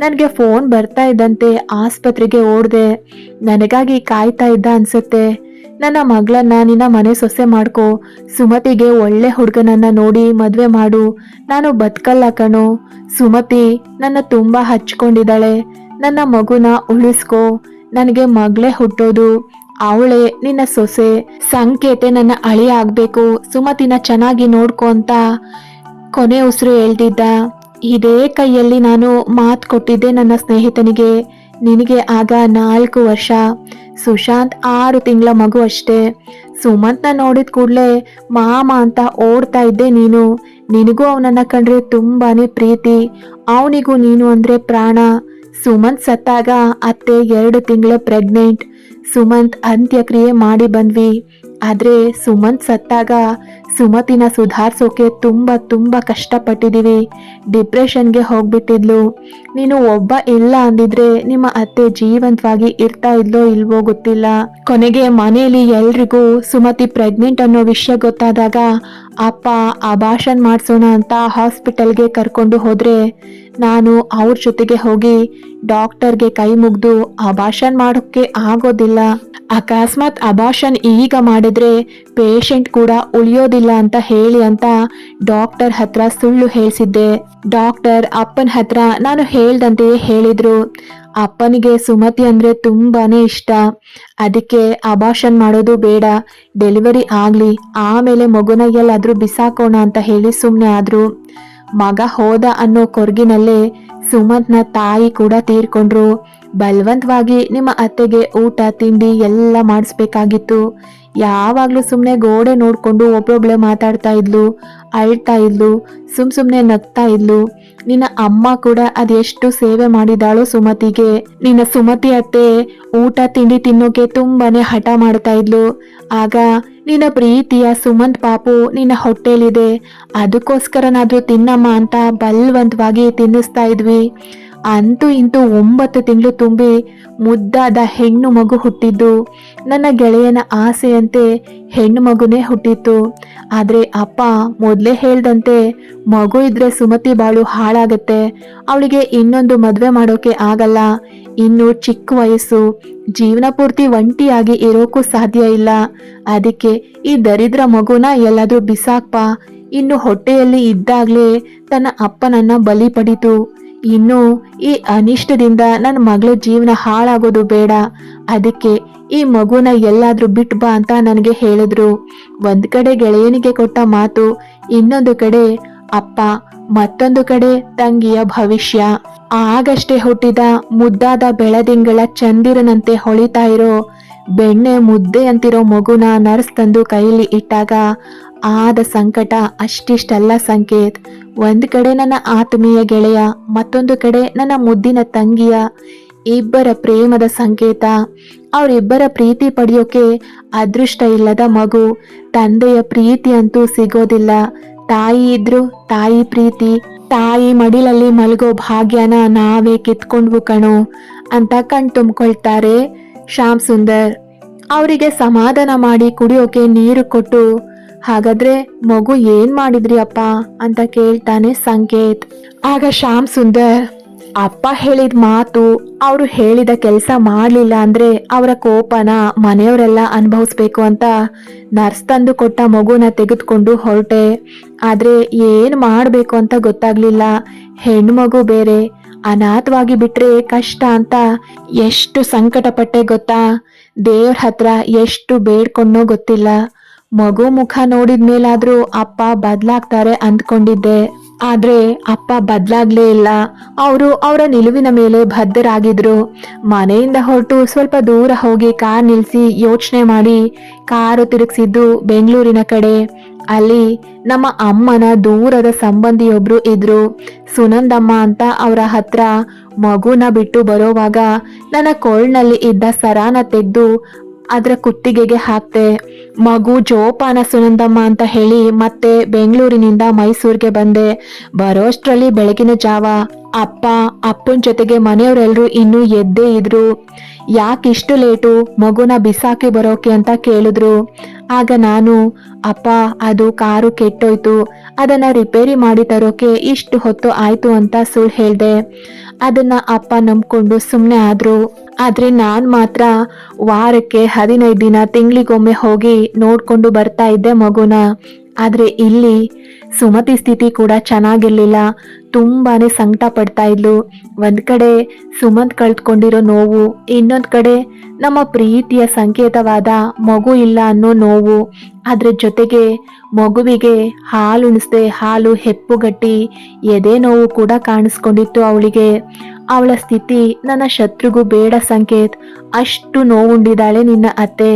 ನನಗೆ ಫೋನ್ ಬರ್ತಾ ಇದ್ದಂತೆ ಆಸ್ಪತ್ರೆಗೆ ಓಡ್ದೆ. ನನಗಾಗಿ ಕಾಯ್ತಾ ಇದ್ದ ಅನ್ಸುತ್ತೆ. ನನ್ನ ಮಗಳನ್ನ ನಿನ್ನ ಮನೆ ಸೊಸೆ ಮಾಡ್ಕೊ. ಸುಮತಿಗೆ ಒಳ್ಳೆ ಹುಡುಗನನ್ನ ನೋಡಿ ಮದುವೆ ಮಾಡು. ನಾನು ಬದುಕಲ್ಲ ಕಣೋ. ಸುಮತಿ ನನ್ನ ತುಂಬಾ ಹಚ್ಕೊಂಡಿದ್ದಾಳೆ. ನನ್ನ ಮಗುನ ಉಳಿಸ್ಕೊ. ನನಗೆ ಮಗಳೇ ಹುಟ್ಟೋದು. ಅವಳೆ ನಿನ್ನ ಸೊಸೆ. ಸಂಕೇತೆ ನನ್ನ ಅಳಿ ಆಗಬೇಕು ಸುಮತಿನ ಚೆನ್ನಾಗಿ ನೋಡ್ಕೊ ಅಂತ ಕೊನೆ ಉಸಿರು ಹೇಳ್ತಿದ್ದ. ಇದೇ ಕೈಯಲ್ಲಿ ನಾನು ಮಾತು ಕೊಟ್ಟಿದ್ದೆ ನನ್ನ ಸ್ನೇಹಿತನಿಗೆ. ನಿನಗೆ ಆಗ ನಾಲ್ಕು ವರ್ಷ. ಸುಶಾಂತ್ ಆರು ತಿಂಗಳ ಮಗು ಅಷ್ಟೇ. ಸುಮಂತ್ನ ನೋಡಿದ ಕೂಡಲೇ ಮಾಮ ಅಂತ ಓಡ್ತಾ ಇದ್ದೆ ನೀನು. ನಿನಗೂ ಅವನನ್ನ ಕಂಡ್ರೆ ತುಂಬಾನೇ ಪ್ರೀತಿ. ಅವನಿಗೂ ನೀನು ಅಂದ್ರೆ ಪ್ರಾಣ. ಸುಮಂತ್ ಸತ್ತಾಗ ಅತ್ತೆ ಎರಡು ತಿಂಗಳ ಪ್ರೆಗ್ನೆಂಟ್. ಸುಮಂತ್ ಅಂತ್ಯಕ್ರಿಯೆ ಮಾಡಿ ಬಂದ್ವಿ. ಆದ್ರೆ ಸುಮಂತ್ ಸತ್ತಾಗ ಸುಮತಿನ ಸುಧಾರಿಸೋಕೆ ತುಂಬ ತುಂಬ ಕಷ್ಟಪಟ್ಟಿದ್ದೀವಿ. ಡಿಪ್ರೆಷನ್ಗೆ ಹೋಗ್ಬಿಟ್ಟಿದ್ಲು. ನೀನು ಒಬ್ಬ ಇಲ್ಲ ಅಂದಿದ್ರೆ ನಿಮ್ಮ ಅತ್ತೆ ಜೀವಂತವಾಗಿ ಇರ್ತಾ ಇದ್ಲೋ ಇಲ್ವೋ ಗೊತ್ತಿಲ್ಲ. ಕೊನೆಗೆ ಮನೆಯಲ್ಲಿ ಎಲ್ರಿಗೂ ಸುಮತಿ ಪ್ರೆಗ್ನೆಂಟ್ ಅನ್ನೋ ವಿಷಯ ಗೊತ್ತಾದಾಗ, ಅಪ್ಪ ಅಭಾಷನ್ ಮಾಡಿಸೋಣ ಅಂತ ಹಾಸ್ಪಿಟಲ್ಗೆ ಕರ್ಕೊಂಡು ಹೋದರೆ ನಾನು ಅವ್ರ ಜೊತೆಗೆ ಹೋಗಿ ಡಾಕ್ಟರ್ಗೆ ಕೈ ಮುಗಿದು ಅಭಾಷನ್ ಮಾಡೋಕ್ಕೆ ಆಗೋದಿಲ್ಲ. ಅಕಸ್ಮಾತ್ ಅಭಾಷನ್ ಈಗ ಮಾಡಿದ್ರೆ ಪೇಷಂಟ್ ಕೂಡ ಉಳಿಯೋದಿಲ್ಲ. ಅಂತ ಹೇಳಿ ಅಂತ ಡಾಕ್ಟರ್ ಹತ್ರ ಸುಳ್ಳು ಹೇಳಿಸಿದ್ದೆ. ಡಾಕ್ಟರ್ ಅಪ್ಪನ ಹತ್ರ ನಾನು ಹೇಳ್ದಂತೆಯೇ ಹೇಳಿದ್ರು. ಅಪ್ಪನಿಗೆ ಸುಮತಿ ಅಂದ್ರೆ ತುಂಬಾನೇ ಇಷ್ಟ. ಅದಕ್ಕೆ ಅಭಾಷನ್ ಮಾಡೋದು ಬೇಡ. ಡೆಲಿವರಿ ಆಗ್ಲಿ. ಆಮೇಲೆ ಮಗುನ ಎಲ್ಲಾದ್ರೂ ಬಿಸಾಕೋಣ ಅಂತ ಹೇಳಿ ಸುಮ್ಮನೆ ಆದ್ರು. ಮಗ ಹೋದ ಅನ್ನೋ ಕೊರ್ಗಿನಲ್ಲೇ ಸುಮಂತ್ನ ತಾಯಿ ಕೂಡ ತೀರ್ಕೊಂಡ್ರು. ಬಲವಂತವಾಗಿ ನಿಮ್ಮ ಅತ್ತೆಗೆ ಊಟ, ತಿಂಡಿ ಎಲ್ಲ ಮಾಡಿಸ್ಬೇಕಾಗಿತ್ತು. ಯಾವಾಗ್ಲೂ ಸುಮ್ಮನೆ ಗೋಡೆ ನೋಡಿಕೊಂಡು ಒಬ್ಬೊಬ್ಳೆ ಮಾತಾಡ್ತಾ ಇದ್ಲು, ಅಳ್ತಾ ಇದ್ಲು, ಸುಮ್ ಸುಮ್ಮನೆ ನಗ್ತಾ ಇದ್ಲು. ನಿನ್ನ ಅಮ್ಮ ಕೂಡ ಅದೆಷ್ಟು ಸೇವೆ ಮಾಡಿದಾಳೋ ಸುಮತಿಗೆ. ನಿನ್ನ ಸುಮತಿ ಅತ್ತೆ ಊಟ, ತಿಂಡಿ ತಿನ್ನೋಕೆ ತುಂಬಾನೇ ಹಠ ಮಾಡ್ತಾ ಇದ್ಲು. ಆಗ ನಿನ್ನ ಪ್ರೀತಿಯ ಸುಮಂತ್ ಪಾಪು ನಿನ್ನ ಹೊಟ್ಟೆಲಿದೆ. ಅದಕ್ಕೋಸ್ಕರನಾದ್ರೂ ತಿನ್ನಮ್ಮ ಅಂತ ಬಲ್ವಂತವಾಗಿ ತಿನ್ನಿಸ್ತಾ ಇದ್ವಿ. ಅಂತೂ ಇಂತೂ ಒಂಬತ್ತು ತಿಂಗಳು ತುಂಬಿ ಮುದ್ದಾದ ಹೆಣ್ಣು ಮಗು ಹುಟ್ಟಿದ್ದು. ನನ್ನ ಗೆಳೆಯನ ಆಸೆಯಂತೆ ಹೆಣ್ಣು ಮಗುನೇ ಹುಟ್ಟಿತ್ತು. ಆದರೆ ಅಪ್ಪ ಮೊದಲೇ ಹೇಳ್ದಂತೆ ಮಗು ಇದ್ರೆ ಸುಮತಿ ಬಾಳು ಹಾಳಾಗತ್ತೆ. ಅವಳಿಗೆ ಇನ್ನೊಂದು ಮದುವೆ ಮಾಡೋಕೆ ಆಗಲ್ಲ. ಇನ್ನು ಚಿಕ್ಕ ವಯಸ್ಸು. ಜೀವನ ಪೂರ್ತಿ ಒಂಟಿಯಾಗಿ ಇರೋಕ್ಕೂ ಸಾಧ್ಯ ಇಲ್ಲ. ಅದಕ್ಕೆ ಈ ದರಿದ್ರ ಮಗುನ ಎಲ್ಲಾದರೂ ಬಿಸಾಕ್ಪ. ಇನ್ನು ಹೊಟ್ಟೆಯಲ್ಲಿ ಇದ್ದಾಗಲೇ ತನ್ನ ಅಪ್ಪನನ್ನ ಬಲಿ ಪಡಿತು. ಇನ್ನು ಈ ಅನಿಷ್ಟದಿಂದ ನನ್ನ ಮಗಳ ಜೀವನ ಹಾಳಾಗೋದು ಬೇಡ. ಅದಕ್ಕೆ ಈ ಮಗುನ ಎಲ್ಲಾದ್ರೂ ಬಿಟ್ ಬಾ ಅಂತ ನನಗೆ ಹೇಳಿದ್ರು. ಒಂದ್ ಕಡೆ ಗೆಳೆಯನಿಗೆ ಕೊಟ್ಟ ಮಾತು, ಇನ್ನೊಂದು ಕಡೆ ಅಪ್ಪ, ಮತ್ತೊಂದು ಕಡೆ ತಂಗಿಯ ಭವಿಷ್ಯ. ಆಗಷ್ಟೇ ಹುಟ್ಟಿದ ಮುದ್ದಾದ ಬೆಳದಿಂಗಳ ಚಂದಿರನಂತೆ ಹೊಳಿತಾ ಇರೋ ಬೆಣ್ಣೆ ಮುದ್ದೆ ಅಂತಿರೋ ಮಗುನ ನರ್ಸ್ ತಂದು ಕೈಯಲ್ಲಿ ಇಟ್ಟಾಗ ಆದ ಸಂಕಟ ಅಷ್ಟಿಷ್ಟಲ್ಲ ಸಂಕೇತ್. ಒಂದ್ ಕಡೆ ನನ್ನ ಆತ್ಮೀಯ ಗೆಳೆಯ, ಮತ್ತೊಂದು ಕಡೆ ನನ್ನ ಮುದ್ದಿನ ತಂಗಿಯ. ಇಬ್ಬರ ಪ್ರೇಮದ ಸಂಕೇತ. ಅವರಿಬ್ಬರ ಪ್ರೀತಿ ಪಡೆಯೋಕೆ ಅದೃಷ್ಟ ಇಲ್ಲದ ಮಗು. ತಂದೆಯ ಪ್ರೀತಿ ಅಂತೂ ಸಿಗೋದಿಲ್ಲ. ತಾಯಿ ಇದ್ರು ತಾಯಿ ಪ್ರೀತಿ. ತಾಯಿ ಮಡಿಲಲ್ಲಿ ಮಲಗೋ ಭಾಗ್ಯನ ನಾವೇ ಕಿತ್ಕೊಂಡ್ವು ಕಣು, ಅಂತ ಕಣ್ ತುಂಬಿಕೊಳ್ತಾರೆ ಶ್ಯಾಮ್ ಸುಂದರ್. ಅವರಿಗೆ ಸಮಾಧಾನ ಮಾಡಿ ಕುಡಿಯೋಕೆ ನೀರು ಕೊಟ್ಟು ಹಾಗಾದ್ರೆ ಮಗು ಏನ್ ಮಾಡಿದ್ರಿ ಅಪ್ಪ ಅಂತ ಕೇಳ್ತಾನೆ ಸಂಕೇತ್. ಆಗ ಶ್ಯಾಮ್ ಸುಂದರ್, ಅಪ್ಪ ಹೇಳಿದ ಮಾತು ಅವರು ಹೇಳಿದ ಕೆಲಸ ಮಾಡಲಿಲ್ಲ ಅಂದ್ರೆ ಅವರ ಕೋಪನ ಮನೆಯವರೆಲ್ಲ ಅನುಭವಿಸ್ಬೇಕು ಅಂತ ನರ್ಸ್ ತಂದು ಕೊಟ್ಟ ಮಗುನ ತೆಗೆದುಕೊಂಡು ಹೊರಟೆ. ಆದ್ರೆ ಏನ್ ಮಾಡಬೇಕು ಅಂತ ಗೊತ್ತಾಗ್ಲಿಲ್ಲ. ಹೆಣ್ಮಗು ಬೇರೆ, ಅನಾಥವಾಗಿ ಬಿಟ್ರೆ ಕಷ್ಟ ಅಂತ ಎಷ್ಟು ಸಂಕಟ ಪಟ್ಟೆ ಗೊತ್ತಾ? ದೇವ್ರ ಹತ್ರ ಎಷ್ಟು ಬೇಡ್ಕೊಂಡೋ ಗೊತ್ತಿಲ್ಲ. ಮಗು ಮುಖ ನೋಡಿದ ಮೇಲಾದ್ರೂ ಅಪ್ಪ ಬದ್ಲಾಗ್ತಾರೆ ಅಂದ್ಕೊಂಡಿದ್ದೆ. ಆದ್ರೆ ಅಪ್ಪ ಬದ್ಲಾಗ್ಲೇ ಇಲ್ಲ. ಅವರು ಅವರ ನಿಲುವಿನ ಮೇಲೆ ಬದ್ಧರಾಗಿದ್ರು. ಮನೆಯಿಂದ ಹೊರಟು ಸ್ವಲ್ಪ ದೂರ ಹೋಗಿ ಕಾರ್ ನಿಲ್ಸಿ ಯೋಚನೆ ಮಾಡಿ ಕಾರು ತಿರುಗಿಸಿದ್ದು ಬೆಂಗಳೂರಿನ ಕಡೆ. ಅಲ್ಲಿ ನಮ್ಮ ಅಮ್ಮನ ದೂರದ ಸಂಬಂಧಿಯೊಬ್ರು ಇದ್ರು. ಸುನಂದಮ್ಮ ಅಂತ ಅವರ ಹತ್ರ ಮಗುನ ಬಿಟ್ಟು ಬರೋವಾಗ ನನ್ನ ಕೊಳ್ನಲ್ಲಿ ಇದ್ದ ಸರಾನ ತೆಗೆದು ಅದರ ಕುತ್ತಿಗೆಗೆ ಹಾಕ್ತೆ. ಮಗು ಜೋಪಾನ ಸುನಂದಮ್ಮ ಅಂತ ಹೇಳಿ ಮತ್ತೆ ಬೆಂಗಳೂರಿನಿಂದ ಮೈಸೂರಿಗೆ ಬಂದೆ. ಬರೋಷ್ಟರಲ್ಲಿ ಬೆಳಗಿನ ಜಾವ. ಅಪ್ಪ, ಅಪ್ಪನ ಜೊತೆಗೆ ಮನೆಯವರೆಲ್ಲರೂ ಇನ್ನೂ ಎದ್ದೇ ಇದ್ರು. ಯಾಕಿಷ್ಟು ಲೇಟು ಮಗುನ ಬಿಸಾಕಿ ಬರೋಕೆ ಅಂತ ಕೇಳಿದ್ರು. ಆಗ ನಾನು, ಅಪ್ಪ, ಅದು ಕಾರು ಕೆಟ್ಟೋಯ್ತು. ಅದನ್ನ ರಿಪೇರಿ ಮಾಡಿ ತರೋಕೆ ಇಷ್ಟು ಹೊತ್ತು ಆಯ್ತು ಅಂತ ಸುಳ್ಳು ಹೇಳ್ದೆ. ಅದನ್ನ ಅಪ್ಪ ನಂಬ್ಕೊಂಡು ಸುಮ್ಮನೆ ಆದ್ರು. ಆದ್ರೆ ನಾನ್ ಮಾತ್ರ ವಾರಕ್ಕೆ ಹದಿನೈದು ದಿನ ತಿಂಗಳಿಗೊಮ್ಮೆ ಹೋಗಿ ನೋಡ್ಕೊಂಡು ಬರ್ತಾ ಇದ್ದೆ ಮಗುನ. ಆದ್ರೆ ಇಲ್ಲಿ ಸುಮತಿ ಸ್ಥಿತಿ ಕೂಡ ಚೆನ್ನಾಗಿರ್ಲಿಲ್ಲ. ತುಂಬಾನೇ ಸಂಕಟ ಪಡ್ತಾ ಇದ್ಲು. ಒಂದ್ ಕಡೆ ಸುಮಂತ್ ಕಳ್ತ್ಕೊಂಡಿರೋ ನೋವು, ಇನ್ನೊಂದ್ ಕಡೆ ನಮ್ಮ ಪ್ರೀತಿಯ ಸಂಕೇತವಾದ ಮಗು ಇಲ್ಲ ಅನ್ನೋ ನೋವು. ಅದ್ರ ಜೊತೆಗೆ ಮಗುವಿಗೆ ಹಾಲು ಉಣಿಸ್ದೆ ಹಾಲು ಹೆಪ್ಪುಗಟ್ಟಿ ಎದೆ ನೋವು ಕೂಡ ಕಾಣಿಸ್ಕೊಂಡಿತ್ತು ಅವಳಿಗೆ. ಅವಳ ಸ್ಥಿತಿ ನನ್ನ ಶತ್ರುಗೂ ಬೇಡ ಸಂಕೇತ್. ಅಷ್ಟು ನೋವುಂಡಿದ್ದಾಳೆ ನಿನ್ನ ಅತ್ತೆ.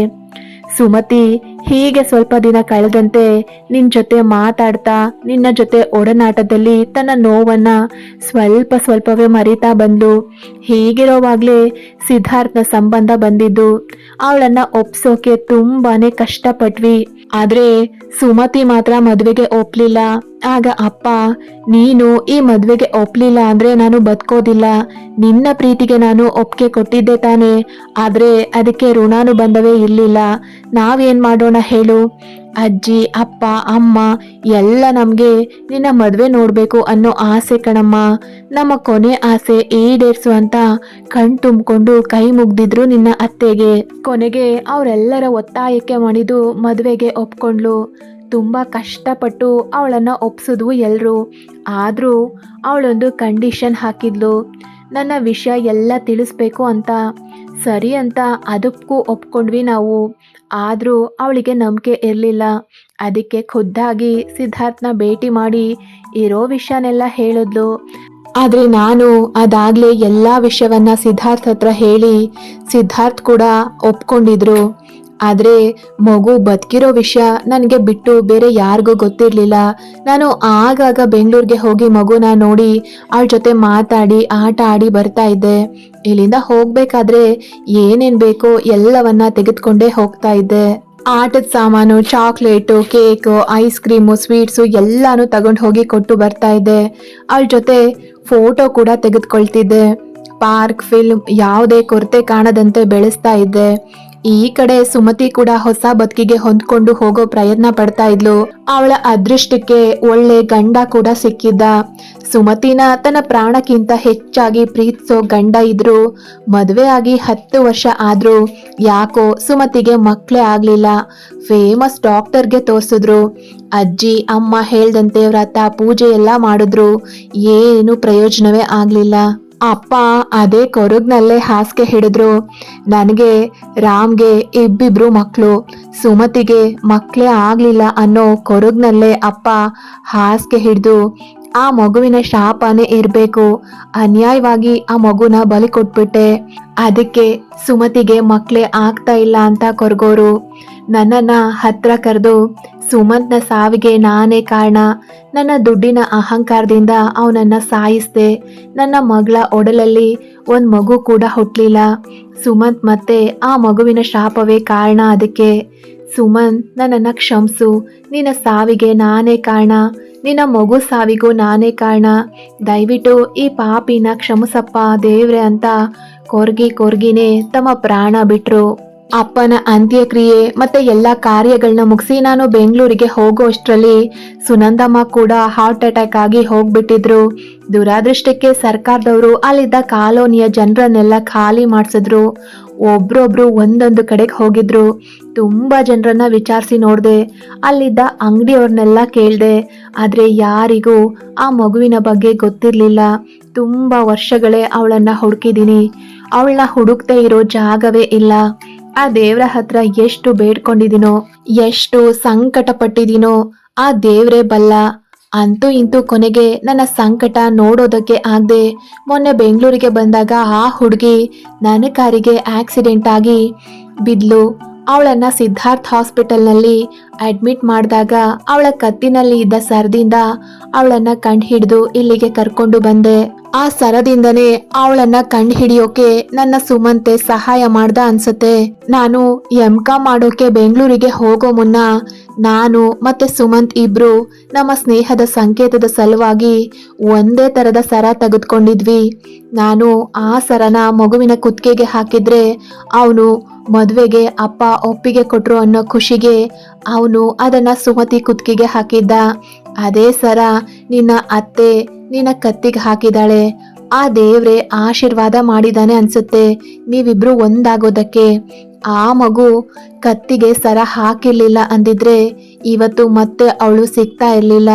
ಸುಮತಿ ಹೀಗೆ ಸ್ವಲ್ಪ ದಿನ ಕಳೆದಂತೆ ನಿನ್ನ ಜೊತೆ ಮಾತಾಡ್ತಾ, ನಿನ್ನ ಜೊತೆ ಒಡನಾಟದಲ್ಲಿ ತನ್ನ ನೋವನ್ನ ಸ್ವಲ್ಪ ಸ್ವಲ್ಪವೇ ಮರಿತಾ ಬಂದು, ಹೀಗಿರೋವಾಗ್ಲೇ ಸಿದ್ಧಾರ್ಥನ ಸಂಬಂಧ ಬಂದಿದ್ದು, ಅವಳನ್ನ ಒಪ್ಸೋಕೆ ತುಂಬಾನೇ ಕಷ್ಟಪಟ್ವಿ. ಆದ್ರೆ ಸುಮತಿ ಮಾತ್ರ ಮದುವೆಗೆ ಒಪ್ಲಿಲ್ಲ. ಆಗ ಅಪ್ಪ, ನೀನು ಈ ಮದುವೆಗೆ ಒಪ್ಲಿಲ್ಲ ಅಂದ್ರೆ ನಾನು ಬದುಕೋದಿಲ್ಲ. ನಿನ್ನ ಪ್ರೀತಿಗೆ ನಾನು ಒಪ್ಪಿಗೆ ಕೊಟ್ಟಿದ್ದೆ ತಾನೆ. ಆದ್ರೆ ಅದಕ್ಕೆ ಋಣಾನುಬಂಧವೇ ಇರ್ಲಿಲ್ಲ. ನಾವೇನ್ ಮಾಡೋಣ? ಹೇಳು. ಅಜ್ಜಿ, ಅಪ್ಪ, ಅಮ್ಮ, ಎಲ್ಲ ನಮಗೆ ನಿನ್ನ ಮದುವೆ ನೋಡಬೇಕು ಅನ್ನೋ ಆಸೆ ಕಣಮ್ಮ. ನಮ್ಮ ಕೊನೆ ಆಸೆ ಈಡೇರಿಸು ಅಂತ ಕಣ್ ತುಂಬಿಕೊಂಡು ಕೈ ಮುಗ್ದಿದ್ರು ನಿನ್ನ ಅತ್ತೆಗೆ. ಕೊನೆಗೆ ಅವರೆಲ್ಲರ ಒತ್ತಾಯಕ್ಕೆ ಮಣಿದು ಮದುವೆಗೆ ಒಪ್ಕೊಂಡ್ಲು. ತುಂಬ ಕಷ್ಟಪಟ್ಟು ಅವಳನ್ನು ಒಪ್ಸಿದ್ವು ಎಲ್ಲರೂ ಆದರೂ ಅವಳೊಂದು ಕಂಡೀಷನ್ ಹಾಕಿದ್ಲು. ನನ್ನ ವಿಷಯ ಎಲ್ಲ ತಿಳಿಸ್ಬೇಕು ಅಂತ. ಸರಿ ಅಂತ ಅದಕ್ಕೂ ಒಪ್ಕೊಂಡ್ವಿ ನಾವು. ಆದರೂ ಅವಳಿಗೆ ನಂಬಿಕೆ ಇರಲಿಲ್ಲ. ಅದಕ್ಕೆ ಖುದ್ದಾಗಿ ಸಿದ್ಧಾರ್ಥನ ಭೇಟಿ ಮಾಡಿ ಇರೋ ವಿಷಯನೆಲ್ಲ ಹೇಳಿದ್ಲು. ಆದರೆ ನಾನು ಅದಾಗಲೇ ಎಲ್ಲ ವಿಷಯವನ್ನು ಸಿದ್ಧಾರ್ಥ ಹತ್ರ ಹೇಳಿ ಸಿದ್ಧಾರ್ಥ್ ಕೂಡ ಒಪ್ಕೊಂಡಿದ್ರು. ಆದರೆ ಮಗು ಬದುಕಿರೋ ವಿಷಯ ನನಗೆ ಬಿಟ್ಟು ಬೇರೆ ಯಾರಿಗೂ ಗೊತ್ತಿರಲಿಲ್ಲ. ನಾನು ಆಗಾಗ ಬೆಂಗಳೂರಿಗೆ ಹೋಗಿ ಮಗುನ ನೋಡಿ ಅವಳ ಜೊತೆ ಮಾತಾಡಿ, ಆಟ ಆಡಿ ಬರ್ತಾ ಇದ್ದೆ. ಇಲ್ಲಿಂದ ಹೋಗಬೇಕಾದ್ರೆ ಏನೇನು ಬೇಕೋ ಎಲ್ಲವನ್ನ ತೆಗೆದುಕೊಂಡೇ ಹೋಗ್ತಾ ಇದ್ದೆ. ಆಟದ ಸಾಮಾನು, chocolate, cake, ice cream, sweets ಎಲ್ಲಾನು ತಗೊಂಡು ಹೋಗಿ ಕೊಟ್ಟು ಬರ್ತಾ ಇದ್ದೆ. ಅವಳ ಜೊತೆ ಫೋಟೋ ಕೂಡ ತೆಗೆದುಕೊಳ್ತಿದ್ದೆ. ಪಾರ್ಕ್, ಫಿಲ್ಮ್ ಯಾವುದೇ ಕೊರತೆ ಕಾಣದಂತೆ ಬೆಳೆಸ್ತಾ ಇದ್ದೆ. ಈ ಕಡೆ ಸುಮತಿ ಕೂಡ ಹೊಸ ಬದುಕಿಗೆ ಹೊಂದ್ಕೊಂಡು ಹೋಗೋ ಪ್ರಯತ್ನ ಪಡ್ತಾ ಇದ್ಲು. ಅವಳ ಅದೃಷ್ಟಕ್ಕೆ ಒಳ್ಳೆ ಗಂಡ ಕೂಡ ಸಿಕ್ಕಿದ್ದ. ಸುಮತಿನ ತನ್ನ ಪ್ರಾಣಕ್ಕಿಂತ ಹೆಚ್ಚಾಗಿ ಪ್ರೀತಿಸೋ ಗಂಡ ಇದ್ರು. ಮದುವೆ ಆಗಿ ಹತ್ತು ವರ್ಷ ಆದ್ರೂ ಯಾಕೋ ಸುಮತಿಗೆ ಮಕ್ಕಳೇ ಆಗ್ಲಿಲ್ಲ. ಫೇಮಸ್ ಡಾಕ್ಟರ್ಗೆ ತೋರಿಸಿದ್ರು. ಅಜ್ಜಿ, ಅಮ್ಮ ಹೇಳ್ದಂತೆ ವ್ರತ, ಪೂಜೆ ಎಲ್ಲ ಮಾಡಿದ್ರು. ಏನು ಪ್ರಯೋಜನವೇ ಆಗ್ಲಿಲ್ಲ. ಅಪ್ಪ ಅದೇ ಕೊರಗ್ನಲ್ಲೇ ಹಾಸಿಗೆ ಹಿಡಿದ್ರು. ನನಗೆ, ರಾಮ್ಗೆ ಇಬ್ಬಿಬ್ರು ಮಕ್ಕಳು ಸುಮತಿಗೆ ಮಕ್ಕಳೇ ಆಗಲಿಲ್ಲ ಅನ್ನೋ ಕೊರಗ್ನಲ್ಲೇ ಅಪ್ಪ ಹಾಸಿಗೆ ಹಿಡಿದು. ಆ ಮಗುವಿನ ಶಾಪನೇ ಇರಬೇಕು. ಅನ್ಯಾಯವಾಗಿ ಆ ಮಗುನ ಬಲಿ ಕೊಟ್ಬಿಟ್ಟೆ. ಅದಕ್ಕೆ ಸುಮತಿಗೆ ಮಕ್ಕಳೇ ಆಗ್ತಾ ಇಲ್ಲ ಅಂತ ಕೊರಗೋರು. ನನ್ನನ್ನ ಹತ್ರ ಕರೆದು ಸುಮಂತ್ನ ಸಾವಿಗೆ ನಾನೇ ಕಾರಣ. ನನ್ನ ದುಡ್ಡಿನ ಅಹಂಕಾರದಿಂದ ಅವನನ್ನ ಸಾಯಿಸ್ದೆ. ನನ್ನ ಮಗಳ ಒಡಲಲ್ಲಿ ಒಂದು ಮಗು ಕೂಡ ಹುಟ್ಟಲಿಲ್ಲ ಸುಮಂತ್ ಮತ್ತೆ ಆ ಮಗುವಿನ ಶಾಪವೇ ಕಾರಣ ಅದಕ್ಕೆ. ಸುಮಂತ್, ನನ್ನನ್ನು ಕ್ಷಮಿಸು. ನಿನ್ನ ಸಾವಿಗೆ ನಾನೇ ಕಾರಣ. ನಿನ್ನ ಮಗು ಸಾವಿಗೂ ನಾನೇ ಕಾರಣ. ದಯವಿಟ್ಟು ಈ ಪಾಪಿನ ಕ್ಷಮಿಸಪ್ಪ ದೇವ್ರೆ ಅಂತ ಕೊರ್ಗಿ ಕೊರ್ಗಿನೇ ತಮ್ಮ ಪ್ರಾಣ ಬಿಟ್ರು. ಅಪ್ಪನ ಅಂತ್ಯಕ್ರಿಯೆ ಮತ್ತೆ ಎಲ್ಲ ಕಾರ್ಯಗಳನ್ನ ಮುಗಿಸಿ ನಾನು ಬೆಂಗಳೂರಿಗೆ ಹೋಗೋ ಅಷ್ಟರಲ್ಲಿ ಸುನಂದಮ್ಮ ಕೂಡ ಹಾರ್ಟ್ ಅಟ್ಯಾಕ್ ಆಗಿ ಹೋಗ್ಬಿಟ್ಟಿದ್ರು. ದುರಾದೃಷ್ಟಕ್ಕೆ ಸರ್ಕಾರದವರು ಅಲ್ಲಿದ್ದ ಕಾಲೋನಿಯ ಜನರನ್ನೆಲ್ಲ ಖಾಲಿ ಮಾಡಿಸಿದ್ರು. ಒಬ್ರೊಬ್ರು ಒಂದೊಂದು ಕಡೆಗೆ ಹೋಗಿದ್ರು. ತುಂಬಾ ಜನರನ್ನ ವಿಚಾರಿಸಿ ನೋಡಿದೆ. ಅಲ್ಲಿದ್ದ ಅಂಗಡಿಯವ್ರನ್ನೆಲ್ಲ ಕೇಳಿದೆ. ಆದರೆ ಯಾರಿಗೂ ಆ ಮಗುವಿನ ಬಗ್ಗೆ ಗೊತ್ತಿರಲಿಲ್ಲ. ತುಂಬ ವರ್ಷಗಳೇ ಅವಳನ್ನ ಹುಡುಕಿದ್ದೀನಿ ಅವಳನ್ನ ಹುಡುಕ್ದೇ ಇರೋ ಜಾಗವೇ ಇಲ್ಲ. ಆ ದೇವ್ರ ಹತ್ರ ಎಷ್ಟು ಬೇಡ್ಕೊಂಡಿದೀನೋ, ಎಷ್ಟು ಸಂಕಟ ಪಟ್ಟಿದೀನೋ ಆ ದೇವ್ರೇ ಬಲ್ಲ. ಅಂತೂ ಇಂತೂ ಕೊನೆಗೆ ನನ್ನ ಸಂಕಟ ನೋಡೋದಕ್ಕೆ ಆಗದೆ ಮೊನ್ನೆ ಬೆಂಗಳೂರಿಗೆ ಬಂದಾಗ ಆ ಹುಡುಗಿ ನನ್ನ ಕಾರಿಗೆ ಆಕ್ಸಿಡೆಂಟ್ ಆಗಿ ಬಿದ್ಲು. ಅವಳನ್ನ ಸಿದ್ಧಾರ್ಥ್ ಹಾಸ್ಪಿಟಲ್ನಲ್ಲಿ ಅಡ್ಮಿಟ್ ಮಾಡಿದಾಗ ಅವಳ ಕತ್ತಿನಲ್ಲಿ ಇದ್ದ ಸರದಿಂದ ಅವಳನ್ನ ಕಂಡು ಹಿಡಿದು ಇಲ್ಲಿಗೆ ಕರ್ಕೊಂಡು ಬಂದೆ. ಆ ಸರದಿಂದನೇ ಅವಳನ್ನ ಕಂಡು ಹಿಡಿಯೋಕೆ ನನ್ನ ಸುಮಂತೆ ಸಹಾಯ ಮಾಡ್ದ ಅನ್ಸತ್ತೆ. ನಾನು ಎಂ ಕಾಮ್ ಮಾಡೋಕೆ ಬೆಂಗಳೂರಿಗೆ ಹೋಗೋ ಮುನ್ನ ನಾನು ಮತ್ತೆ ಸುಮಂತ್ ಇಬ್ರು ನಮ್ಮ ಸ್ನೇಹದ ಸಂಕೇತದ ಸಲುವಾಗಿ ಒಂದೇ ತರದ ಸರ ತೆಗೆದುಕೊಂಡಿದ್ವಿ. ನಾನು ಆ ಸರನ ಮಗುವಿನ ಕುತ್ತಿಗೆಗೆ ಹಾಕಿದ್ರೆ ಅವನು ಮದುವೆಗೆ ಅಪ್ಪ ಒಪ್ಪಿಗೆ ಕೊಟ್ರು ಅನ್ನೋ ಖುಷಿಗೆ ಅವನು ಅದನ್ನ ಸುಮತಿ ಕುತ್ತಿಗೆಗೆ ಹಾಕಿದ್ದ. ಅದೇ ಸರ, ನಿನ್ನ ಅತ್ತೆ ನಿನ್ನ ಕತ್ತಿಗೆ ಹಾಕಿದಾಳೆ ಆ ದೇವ್ರೆ ಆಶೀರ್ವಾದ ಮಾಡಿದಾನೆ ಅನ್ಸುತ್ತೆ. ನೀವಿಬ್ರು ಒಂದಾಗೋದಕ್ಕೆ. ಆ ಮಗು ಕತ್ತಿಗೆ ಸರ ಹಾಕಿರ್ಲಿಲ್ಲ ಅಂದಿದ್ರೆ ಇವತ್ತು ಮತ್ತೆ ಅವಳು ಸಿಗ್ತಾ ಇರ್ಲಿಲ್ಲ.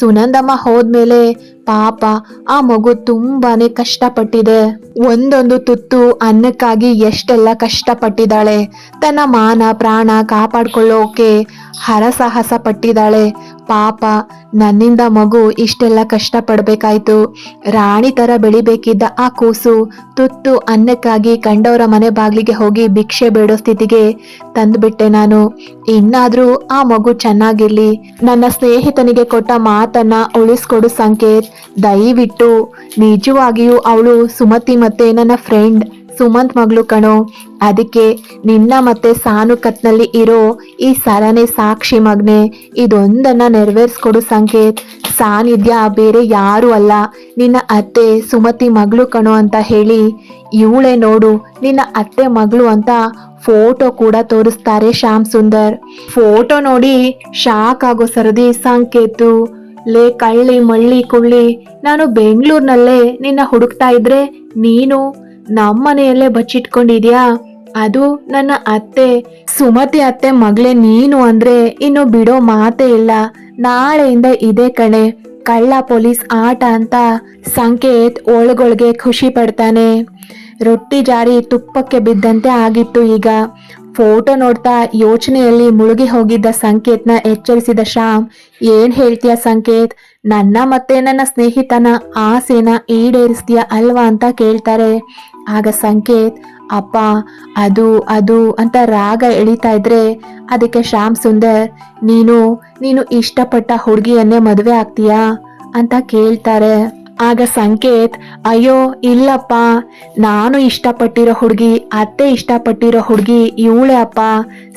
ಸುನಂದಮ್ಮ ಹೋದ್ಮೇಲೆ ಪಾಪ ಆ ಮಗು ತುಂಬಾನೇ ಕಷ್ಟಪಟ್ಟಿದೆ. ಒಂದೊಂದು ತುತ್ತು ಅನ್ನಕ್ಕಾಗಿ ಎಷ್ಟೆಲ್ಲ ಕಷ್ಟಪಟ್ಟಿದ್ದಾಳೆ. ತನ್ನ ಮಾನ ಪ್ರಾಣ ಕಾಪಾಡ್ಕೊಳ್ಳೋಕೆ ಹರಸಾಹಸ ಪಟ್ಟಿದ್ದಾಳೆ ಪಾಪ, ನನ್ನಿಂದ ಮಗು ಇಷ್ಟೆಲ್ಲ ಕಷ್ಟಪಡ್ಬೇಕಾಯ್ತು. ರಾಣಿ ತರ ಬೆಳಿಬೇಕಿದ್ದ ಆ ಕೂಸು ತುತ್ತು ಅನ್ನಕ್ಕಾಗಿ ಕಂಡವರ ಮನೆ ಬಾಗಿಲಿಗೆ ಹೋಗಿ ಭಿಕ್ಷೆ ಬೇಡೋ ಸ್ಥಿತಿಗೆ ತಂದ್ಬಿಟ್ಟೆ ನಾನು. ಇನ್ನಾದ್ರೂ ಆ ಮಗು ಚೆನ್ನಾಗಿರ್ಲಿ. ನನ್ನ ಸ್ನೇಹಿತನಿಗೆ ಕೊಟ್ಟ ಮಾತನ್ನ ಉಳಿಸ್ಕೊಡು ಸಂಕೇತ್. ದಯವಿಟ್ಟು, ನಿಜವಾಗಿಯೂ ಅವಳು ಸುಮತಿ ಮತ್ತೆ ನನ್ನ ಫ್ರೆಂಡ್ ಸುಮಂತ್ ಮಗಳು ಕಣೋ, ಅದಕ್ಕೆ ನಿನ್ನ ಮತ್ತೆ ಸಾನು ಕತ್ನಲ್ಲಿ ಇರೋ ಈ ಸರನೆ ಸಾಕ್ಷಿ ಮಗ್ನೆ, ಇದೊಂದನ್ನ ನೆರವೇರಿಸ್ಕೊಡು ಸಂಕೇತ್. ಸಾನ್ನಿಧ್ಯ ಬೇರೆ ಯಾರು ಅಲ್ಲ. ನಿನ್ನ ಅತ್ತೆ ಸುಮತಿ ಮಗಳು ಕಣೋ ಅಂತ ಹೇಳಿ, ಇವಳೇ ನೋಡು, ನಿನ್ನ ಅತ್ತೆ ಮಗಳು ಅಂತ ಫೋಟೋ ಕೂಡ ತೋರಿಸ್ತಾರೆ ಶ್ಯಾಮ್ ಸುಂದರ್. ಫೋಟೋ ನೋಡಿ ಶಾಕ್ ಆಗೋ ಸರದಿ ಸಂಕೇತು. ಲೇ ಕಳ್ಳಿ ಮಳ್ಳಿ ಕುಳ್ಳಿ, ನಾನು ಬೆಂಗಳೂರಿನಲ್ಲೇ ನಿನ್ನ ಹುಡುಕ್ತಾ ಇದ್ರೆ ನೀನು ನಮ್ಮನೆಯಲ್ಲೇ ಬಚ್ಚಿಟ್ಕೊಂಡಿದ್ಯಾ? ಅದು ನನ್ನ ಅತ್ತೆ. ಸುಮತಿ ಅತ್ತೆ ಮಗಳೇ ನೀನು ಅಂದ್ರೆ ಇನ್ನು ಬಿಡೋ ಮಾತೇ ಇಲ್ಲ. ನಾಳೆಯಿಂದ ಇದೇ ಕಣೆ. ಕಳ್ಳ ಪೊಲೀಸ್ ಆಟ ಅಂತ ಸಂಕೇತ್ ಒಳಗೊಳಗೆ ಖುಷಿ ಪಡ್ತಾನೆ. ರೊಟ್ಟಿ ಜಾರಿ ತುಪ್ಪಕ್ಕೆ ಬಿದ್ದಂತೆ ಆಗಿತ್ತು ಈಗ. ಫೋಟೋ ನೋಡ್ತಾ ಯೋಚನೆಯಲ್ಲಿ ಮುಳುಗಿ ಹೋಗಿದ್ದ ಸಂಕೇತ್ನ ಎಚ್ಚರಿಸಿದ ಶ್ಯಾಮ್, ಏನ್ ಹೇಳ್ತೀಯ ಸಂಕೇತ್? ನನ್ನ ಮತ್ತೆ ನನ್ನ ಸ್ನೇಹಿತನ ಆಸೆನ ಈಡೇರಿಸ್ತೀಯ ಅಲ್ವಾ ಅಂತ ಕೇಳ್ತಾರೆ. ಆಗ ಸಂಕೇತ್, ಅಪ್ಪ, ಅದು ಅದು ಅಂತ ರಾಗ ಎಳಿತಾ ಇದ್ರೆ ಅದಕ್ಕೆ ಶ್ಯಾಮ್ ಸುಂದರ್, ನೀನು ನೀನು ಇಷ್ಟಪಟ್ಟ ಹುಡುಗಿಯನ್ನೇ ಮದುವೆ ಆಗ್ತೀಯಾ? ಅಂತ ಕೇಳ್ತಾರೆ. ಆಗ ಸಂಕೇತ್, ಅಯ್ಯೋ, ಇಲ್ಲಪ್ಪ. ನಾನು ಇಷ್ಟಪಟ್ಟಿರೋ ಹುಡುಗಿ, ಅತ್ತೆ ಇಷ್ಟಪಟ್ಟಿರೋ ಹುಡುಗಿ ಇವಳೆ ಅಪ್ಪ.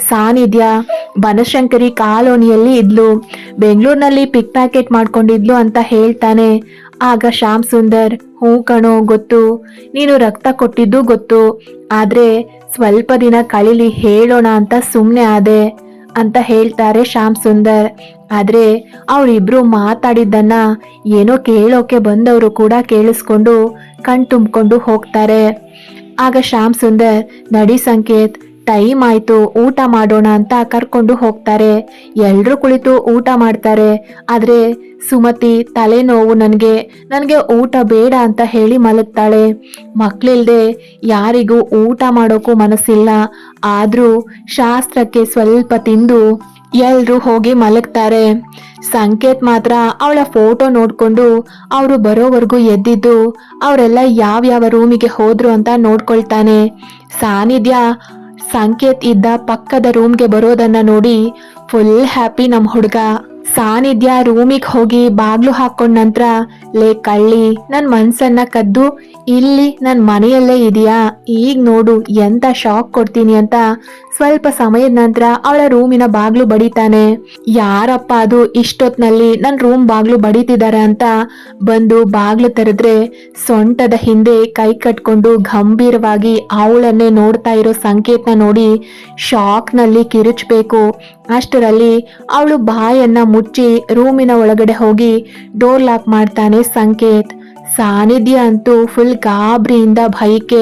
ಸಾನಿಧ್ಯ. ಬನಶಂಕರಿ ಕಾಲೋನಿಯಲ್ಲಿ ಇದ್ಲು. ಬೆಂಗಳೂರಿನಲ್ಲಿ ಪಿಕ್ ಪ್ಯಾಕೆಟ್ ಮಾಡ್ಕೊಂಡಿದ್ಲು ಅಂತ ಹೇಳ್ತಾನೆ. ಆಗ ಶ್ಯಾಮ್ ಸುಂದರ್, ಹ್ಞೂ ಕಣೋ, ಗೊತ್ತು. ನೀನು ರಕ್ತ ಕೊಟ್ಟಿದ್ದು ಗೊತ್ತು. ಆದ್ರೆ ಸ್ವಲ್ಪ ದಿನ ಕಳಿಲಿ, ಹೇಳೋಣ ಅಂತ ಸುಮ್ಮನೆ ಆದೆ. ಅಂತ ಹೇಳ್ತಾರೆ ಶ್ಯಾಮ್ ಸುಂದರ್. ಆದ್ರೆ ಅವರಿಬ್ರು ಮಾತಾಡಿದ್ದನ್ನ ಏನೋ ಕೇಳೋಕೆ ಬಂದವರು ಕೂಡ ಕೇಳಿಸ್ಕೊಂಡು ಕಣ್ ತುಂಬಿಕೊಂಡು ಹೋಗ್ತಾರೆ. ಆಗ ಶ್ಯಾಮ್ ಸುಂದರ್, ನಡಿ ಸಂಕೇತ್ ಟೈಮ್ ಆಯ್ತು, ಊಟ ಮಾಡೋಣ ಅಂತ ಕರ್ಕೊಂಡು ಹೋಗ್ತಾರೆ. ಎಲ್ಲರೂ ಕುಳಿತು ಊಟ ಮಾಡ್ತಾರೆ. ಆದ್ರೆ ಸುಮತಿ ತಲೆನೋವು ನನಗೆ ನನಗೆ ಊಟ ಬೇಡ ಅಂತ ಹೇಳಿ ಮಲಗ್ತಾಳೆ. ಮಕ್ಕಳಿಲ್ಲದೆ ಯಾರಿಗೂ ಊಟ ಮಾಡೋಕ್ಕೂ ಮನಸ್ಸಿಲ್ಲ. ಆದರೂ ಶಾಸ್ತ್ರಕ್ಕೆ ಸ್ವಲ್ಪ ತಿಂದು ಎಲ್ಲರೂ ಹೋಗಿ ಮಲಗ್ತಾರೆ. ಸಂಕೇತ್ ಮಾತ್ರ ಅವಳ ಫೋಟೋ ನೋಡ್ಕೊಂಡು ಅವರು ಬರೋವರೆಗೂ ಎದ್ದಿದ್ದು, ಅವರೆಲ್ಲ ಯಾವ್ಯಾವ ರೂಮಿಗೆ ಹೋದ್ರು ಅಂತ ನೋಡ್ಕೊಳ್ತಾನೆ. ಸಾನ್ನಿಧ್ಯ ಸಂಕೇತ್ ಇದ್ದ ಪಕ್ಕದ ರೂಮ್ಗೆ ಬರೋದನ್ನ ನೋಡಿ ಫುಲ್ ಹ್ಯಾಪಿ ನಮ್ಮ ಹುಡುಗ. ಸಾನ್ನಿಧ್ಯ ರೂಮಿಗೆ ಹೋಗಿ ಬಾಗ್ಲು ಹಾಕೊಂಡ ನಂತರ, ಲೇ ಕಳ್ಳಿ ನನ್ನ ಮನ್ಸನ್ನ ಕದ್ದು ಇಲ್ಲಿ ನನ್ನ ಮನೆಯಲ್ಲೇ ಇದೆಯಾ? ಈಗ ನೋಡು, ಎಂತ ಶಾಕ್ ಕೊಡ್ತೀನಿ ಅಂತ ಸ್ವಲ್ಪ ಸಮಯದ ನಂತರ ಅವಳ ರೂಮಿನ ಬಾಗ್ಲು ಬಡಿತಾನೆ. ಯಾರಪ್ಪ ಅದು ಇಷ್ಟೊತ್ನಲ್ಲಿ ನನ್ನ ರೂಮ್ ಬಾಗ್ಲು ಬಡಿತಿದ್ದಾರೆ ಅಂತ ಬಂದು ಬಾಗ್ಲು ತೆರೆದ್ರೆ ಸೊಂಟದ ಹಿಂದೆ ಕೈ ಕಟ್ಕೊಂಡು ಗಂಭೀರವಾಗಿ ಅವಳನ್ನೇ ನೋಡ್ತಾ ಇರೋ ಸಂಕೇತನ ನೋಡಿ ಶಾಕ್ನಲ್ಲಿ ಕಿರುಚ್ಬೇಕು. ಅಷ್ಟರಲ್ಲಿ ಅವಳು ಬಾಯನ್ನ ಮುಚ್ಚಿ ರೂಮಿನ ಒಳಗಡೆ ಹೋಗಿ ಡೋರ್ ಲಾಕ್ ಮಾಡ್ತಾನೆ ಸಂಕೇತ್. ಸಾನ್ನಿಧ್ಯ ಅಂತೂ ಫುಲ್ ಗಾಬರಿಯಿಂದ ಭಯಕ್ಕೆ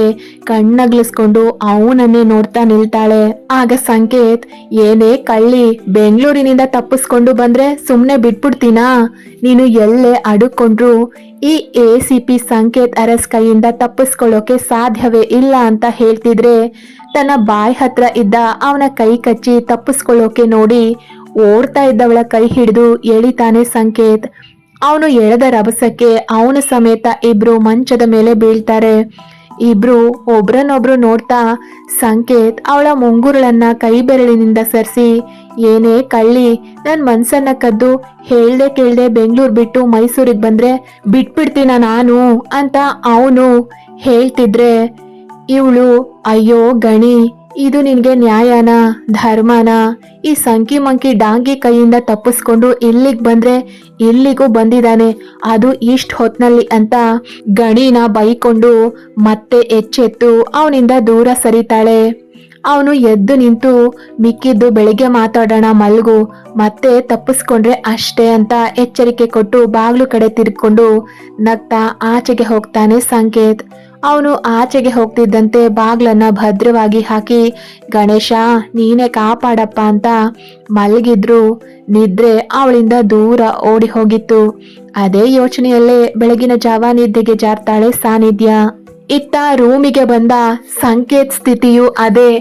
ಕಣ್ಣಗ್ಲಿಸ್ಕೊಂಡು ಅವನನ್ನೇ ನೋಡ್ತಾ ನಿಲ್ತಾಳೆ. ಆಗ ಸಂಕೇತ್, ಏನೇ ಕಳ್ಳಿ, ಬೆಂಗಳೂರಿನಿಂದ ತಪ್ಪಿಸ್ಕೊಂಡು ಬಂದ್ರೆ ಸುಮ್ಮನೆ ಬಿಟ್ಬಿಡ್ತೀನಾ? ನೀನು ಎಲ್ಲೇ ಅಡುಕೊಂಡ್ರು, ಈ A C P Sanket Aras ಕೈಯಿಂದ ತಪ್ಪಿಸ್ಕೊಳ್ಳೋಕೆ ಸಾಧ್ಯವೇ ಇಲ್ಲ ಅಂತ ಹೇಳ್ತಿದ್ರೆ, ತನ್ನ ಬಾಯ್ ಹತ್ರ ಇದ್ದ ಅವನ ಕೈ ಕಚ್ಚಿ ತಪ್ಪಿಸ್ಕೊಳ್ಳೋಕೆ ನೋಡಿ ಓಡ್ತಾ ಇದ್ದವಳ ಕೈ ಹಿಡಿದು ಎಳಿತಾನೆ ಸಂಕೇತ್. ಅವನು ಎಳೆದ ರಭಸಕ್ಕೆ ಅವನ ಸಮೇತ ಇಬ್ರು ಮಂಚದ ಮೇಲೆ ಬೀಳ್ತಾರೆ. ಇಬ್ರು ಒಬ್ರನ್ನೊಬ್ರು ನೋಡ್ತಾ ಸಂಕೇತ್ ಅವಳ ಮುಂಗುರುಳನ್ನ ಕೈ ಬೆರಳಿನಿಂದ ಸರಿಸಿ, ಏನೇ ಕಳ್ಳಿ ನನ್ನ ಮನ್ಸನ್ನ ಕದ್ದು ಹೇಳ್ದೆ ಕೇಳ್ದೆ ಬೆಂಗಳೂರು ಬಿಟ್ಟು ಮೈಸೂರಿಗೆ ಬಂದ್ರೆ ಬಿಟ್ಬಿಡ್ತೀನ ನಾನು ಅಂತ ಅವನು ಹೇಳ್ತಿದ್ರೆ. ಇವಳು, ಅಯ್ಯೋ ಗಣಿ ಇದು ನಿನಗೆ ನ್ಯಾಯನ, ಧರ್ಮನ? ಈ ಸಂಕಿ ಮಂಕಿ ಡಾಂಗಿ ಕೈಯಿಂದ ತಪ್ಪಿಸ್ಕೊಂಡು ಇಲ್ಲಿಗೆ ಬಂದ್ರೆ ಇಲ್ಲಿಗೂ ಬಂದಿದ್ದಾನೆ ಅದು ಇಷ್ಟ ಹೊತ್ನಲ್ಲಿ ಅಂತ ಗಣಿನ ಬೈಕೊಂಡು ಮತ್ತೆ ಎಚ್ಚೆತ್ತು ಅವನಿಂದ ದೂರ ಸರಿತಾಳೆ. ಅವನು ಎದ್ದು ನಿಂತು ಮಿಕ್ಕಿದ್ದು ಬೆಳಿಗ್ಗೆ ಮಾತಾಡೋಣ ಮಲ್ಗು, ಮತ್ತೆ ತಪ್ಪಿಸ್ಕೊಂಡ್ರೆ ಅಷ್ಟೇ ಅಂತ ಎಚ್ಚರಿಕೆ ಕೊಟ್ಟು ಬಾಗ್ಲು ಕಡೆ ತಿರ್ಕೊಂಡು ನಗ್ತಾ ಆಚೆಗೆ ಹೋಗ್ತಾನೆ ಸಂಕೇತ್. ಅವನು ಆಚೆಗೆ ಹೋಗ್ತಿದ್ದಂತೆ ಬಾಗ್ಲನ್ನ ಭದ್ರವಾಗಿ ಹಾಕಿ, ಗಣೇಶ, ನೀನೇ ಕಾಪಾಡಪ್ಪ ಅಂತ ಮಲಗಿದ್ರು. ನಿದ್ರೆ ಅವಳಿಂದ ದೂರ ಓಡಿ ಹೋಗಿತ್ತು. ಅದೇ ಯೋಚನೆಯಲ್ಲೇ ಬೆಳಗಿನ ಜಾವ ನಿದ್ದೆಗೆ ಜಾರ್ತಾಳೆ ಸಾನಿಧ್ಯ. ಇತ್ತ ರೂಮಿಗೆ ಬಂದ ಸಂಕೇತ್ ಸ್ಥಿತಿಯು ಅದೇ.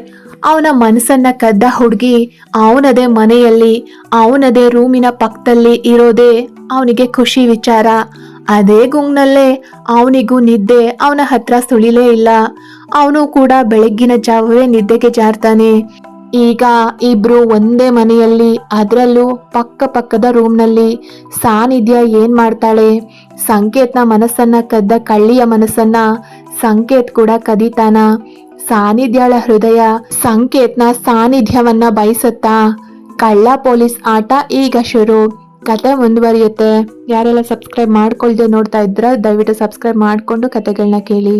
ಅವನ ಮನಸ್ಸನ್ನ ಕದ್ದ ಹುಡುಗಿ ಅವನದೇ ಮನೆಯಲ್ಲಿ, ಅವನದೇ ರೂಮಿನ ಪಕ್ಕದಲ್ಲಿ ಇರೋದೇ ಅವನಿಗೆ ಖುಷಿ ವಿಚಾರ. ಅದೇ ಗುಂಗ್ನಲ್ಲೇ ಅವನಿಗೂ ನಿದ್ದೆ, ಅವನ ಹತ್ರ ಸುಳಿಲೇ ಇಲ್ಲ. ಅವನು ಕೂಡ ಬೆಳಗ್ಗಿನ ಜಾವವೇ ನಿದ್ದೆಗೆ ಜಾರ್ತಾನೆ. ಈಗ ಇಬ್ರು ಒಂದೇ ಮನೆಯಲ್ಲಿ, ಅದರಲ್ಲೂ ಪಕ್ಕ ಪಕ್ಕದ ರೂಮ್ನಲ್ಲಿ. ಸಾನಿಧ್ಯ ಏನ್ ಮಾಡ್ತಾಳೆ? ಸಂಕೇತ್ನ ಮನಸ್ಸನ್ನ ಕದ್ದ ಕಳ್ಳಿಯ ಮನಸ್ಸನ್ನ ಸಂಕೇತ್ ಕೂಡ ಕದೀತಾನ. ಸಾನಿಧ್ಯಳ ಹೃದಯ ಸಂಕೇತ್ನ ಸಾನಿಧ್ಯವನ್ನ ಬಯಸುತ್ತಾ, ಕಳ್ಳ ಪೊಲೀಸ್ ಆಟ ಈಗ ಶುರು. ಕತೆ ಮುಂದುವರಿಯುತ್ತೆ. ಯಾರೆಲ್ಲ ಸಬ್ಸ್ಕ್ರೈಬ್ ಮಾಡ್ಕೊಳ್ದೆ ನೋಡ್ತಾ ಇದ್ರ ದಯವಿಟ್ಟು ಸಬ್ಸ್ಕ್ರೈಬ್ ಮಾಡ್ಕೊಂಡು ಕತೆಗಳನ್ನ ಕೇಳಿ.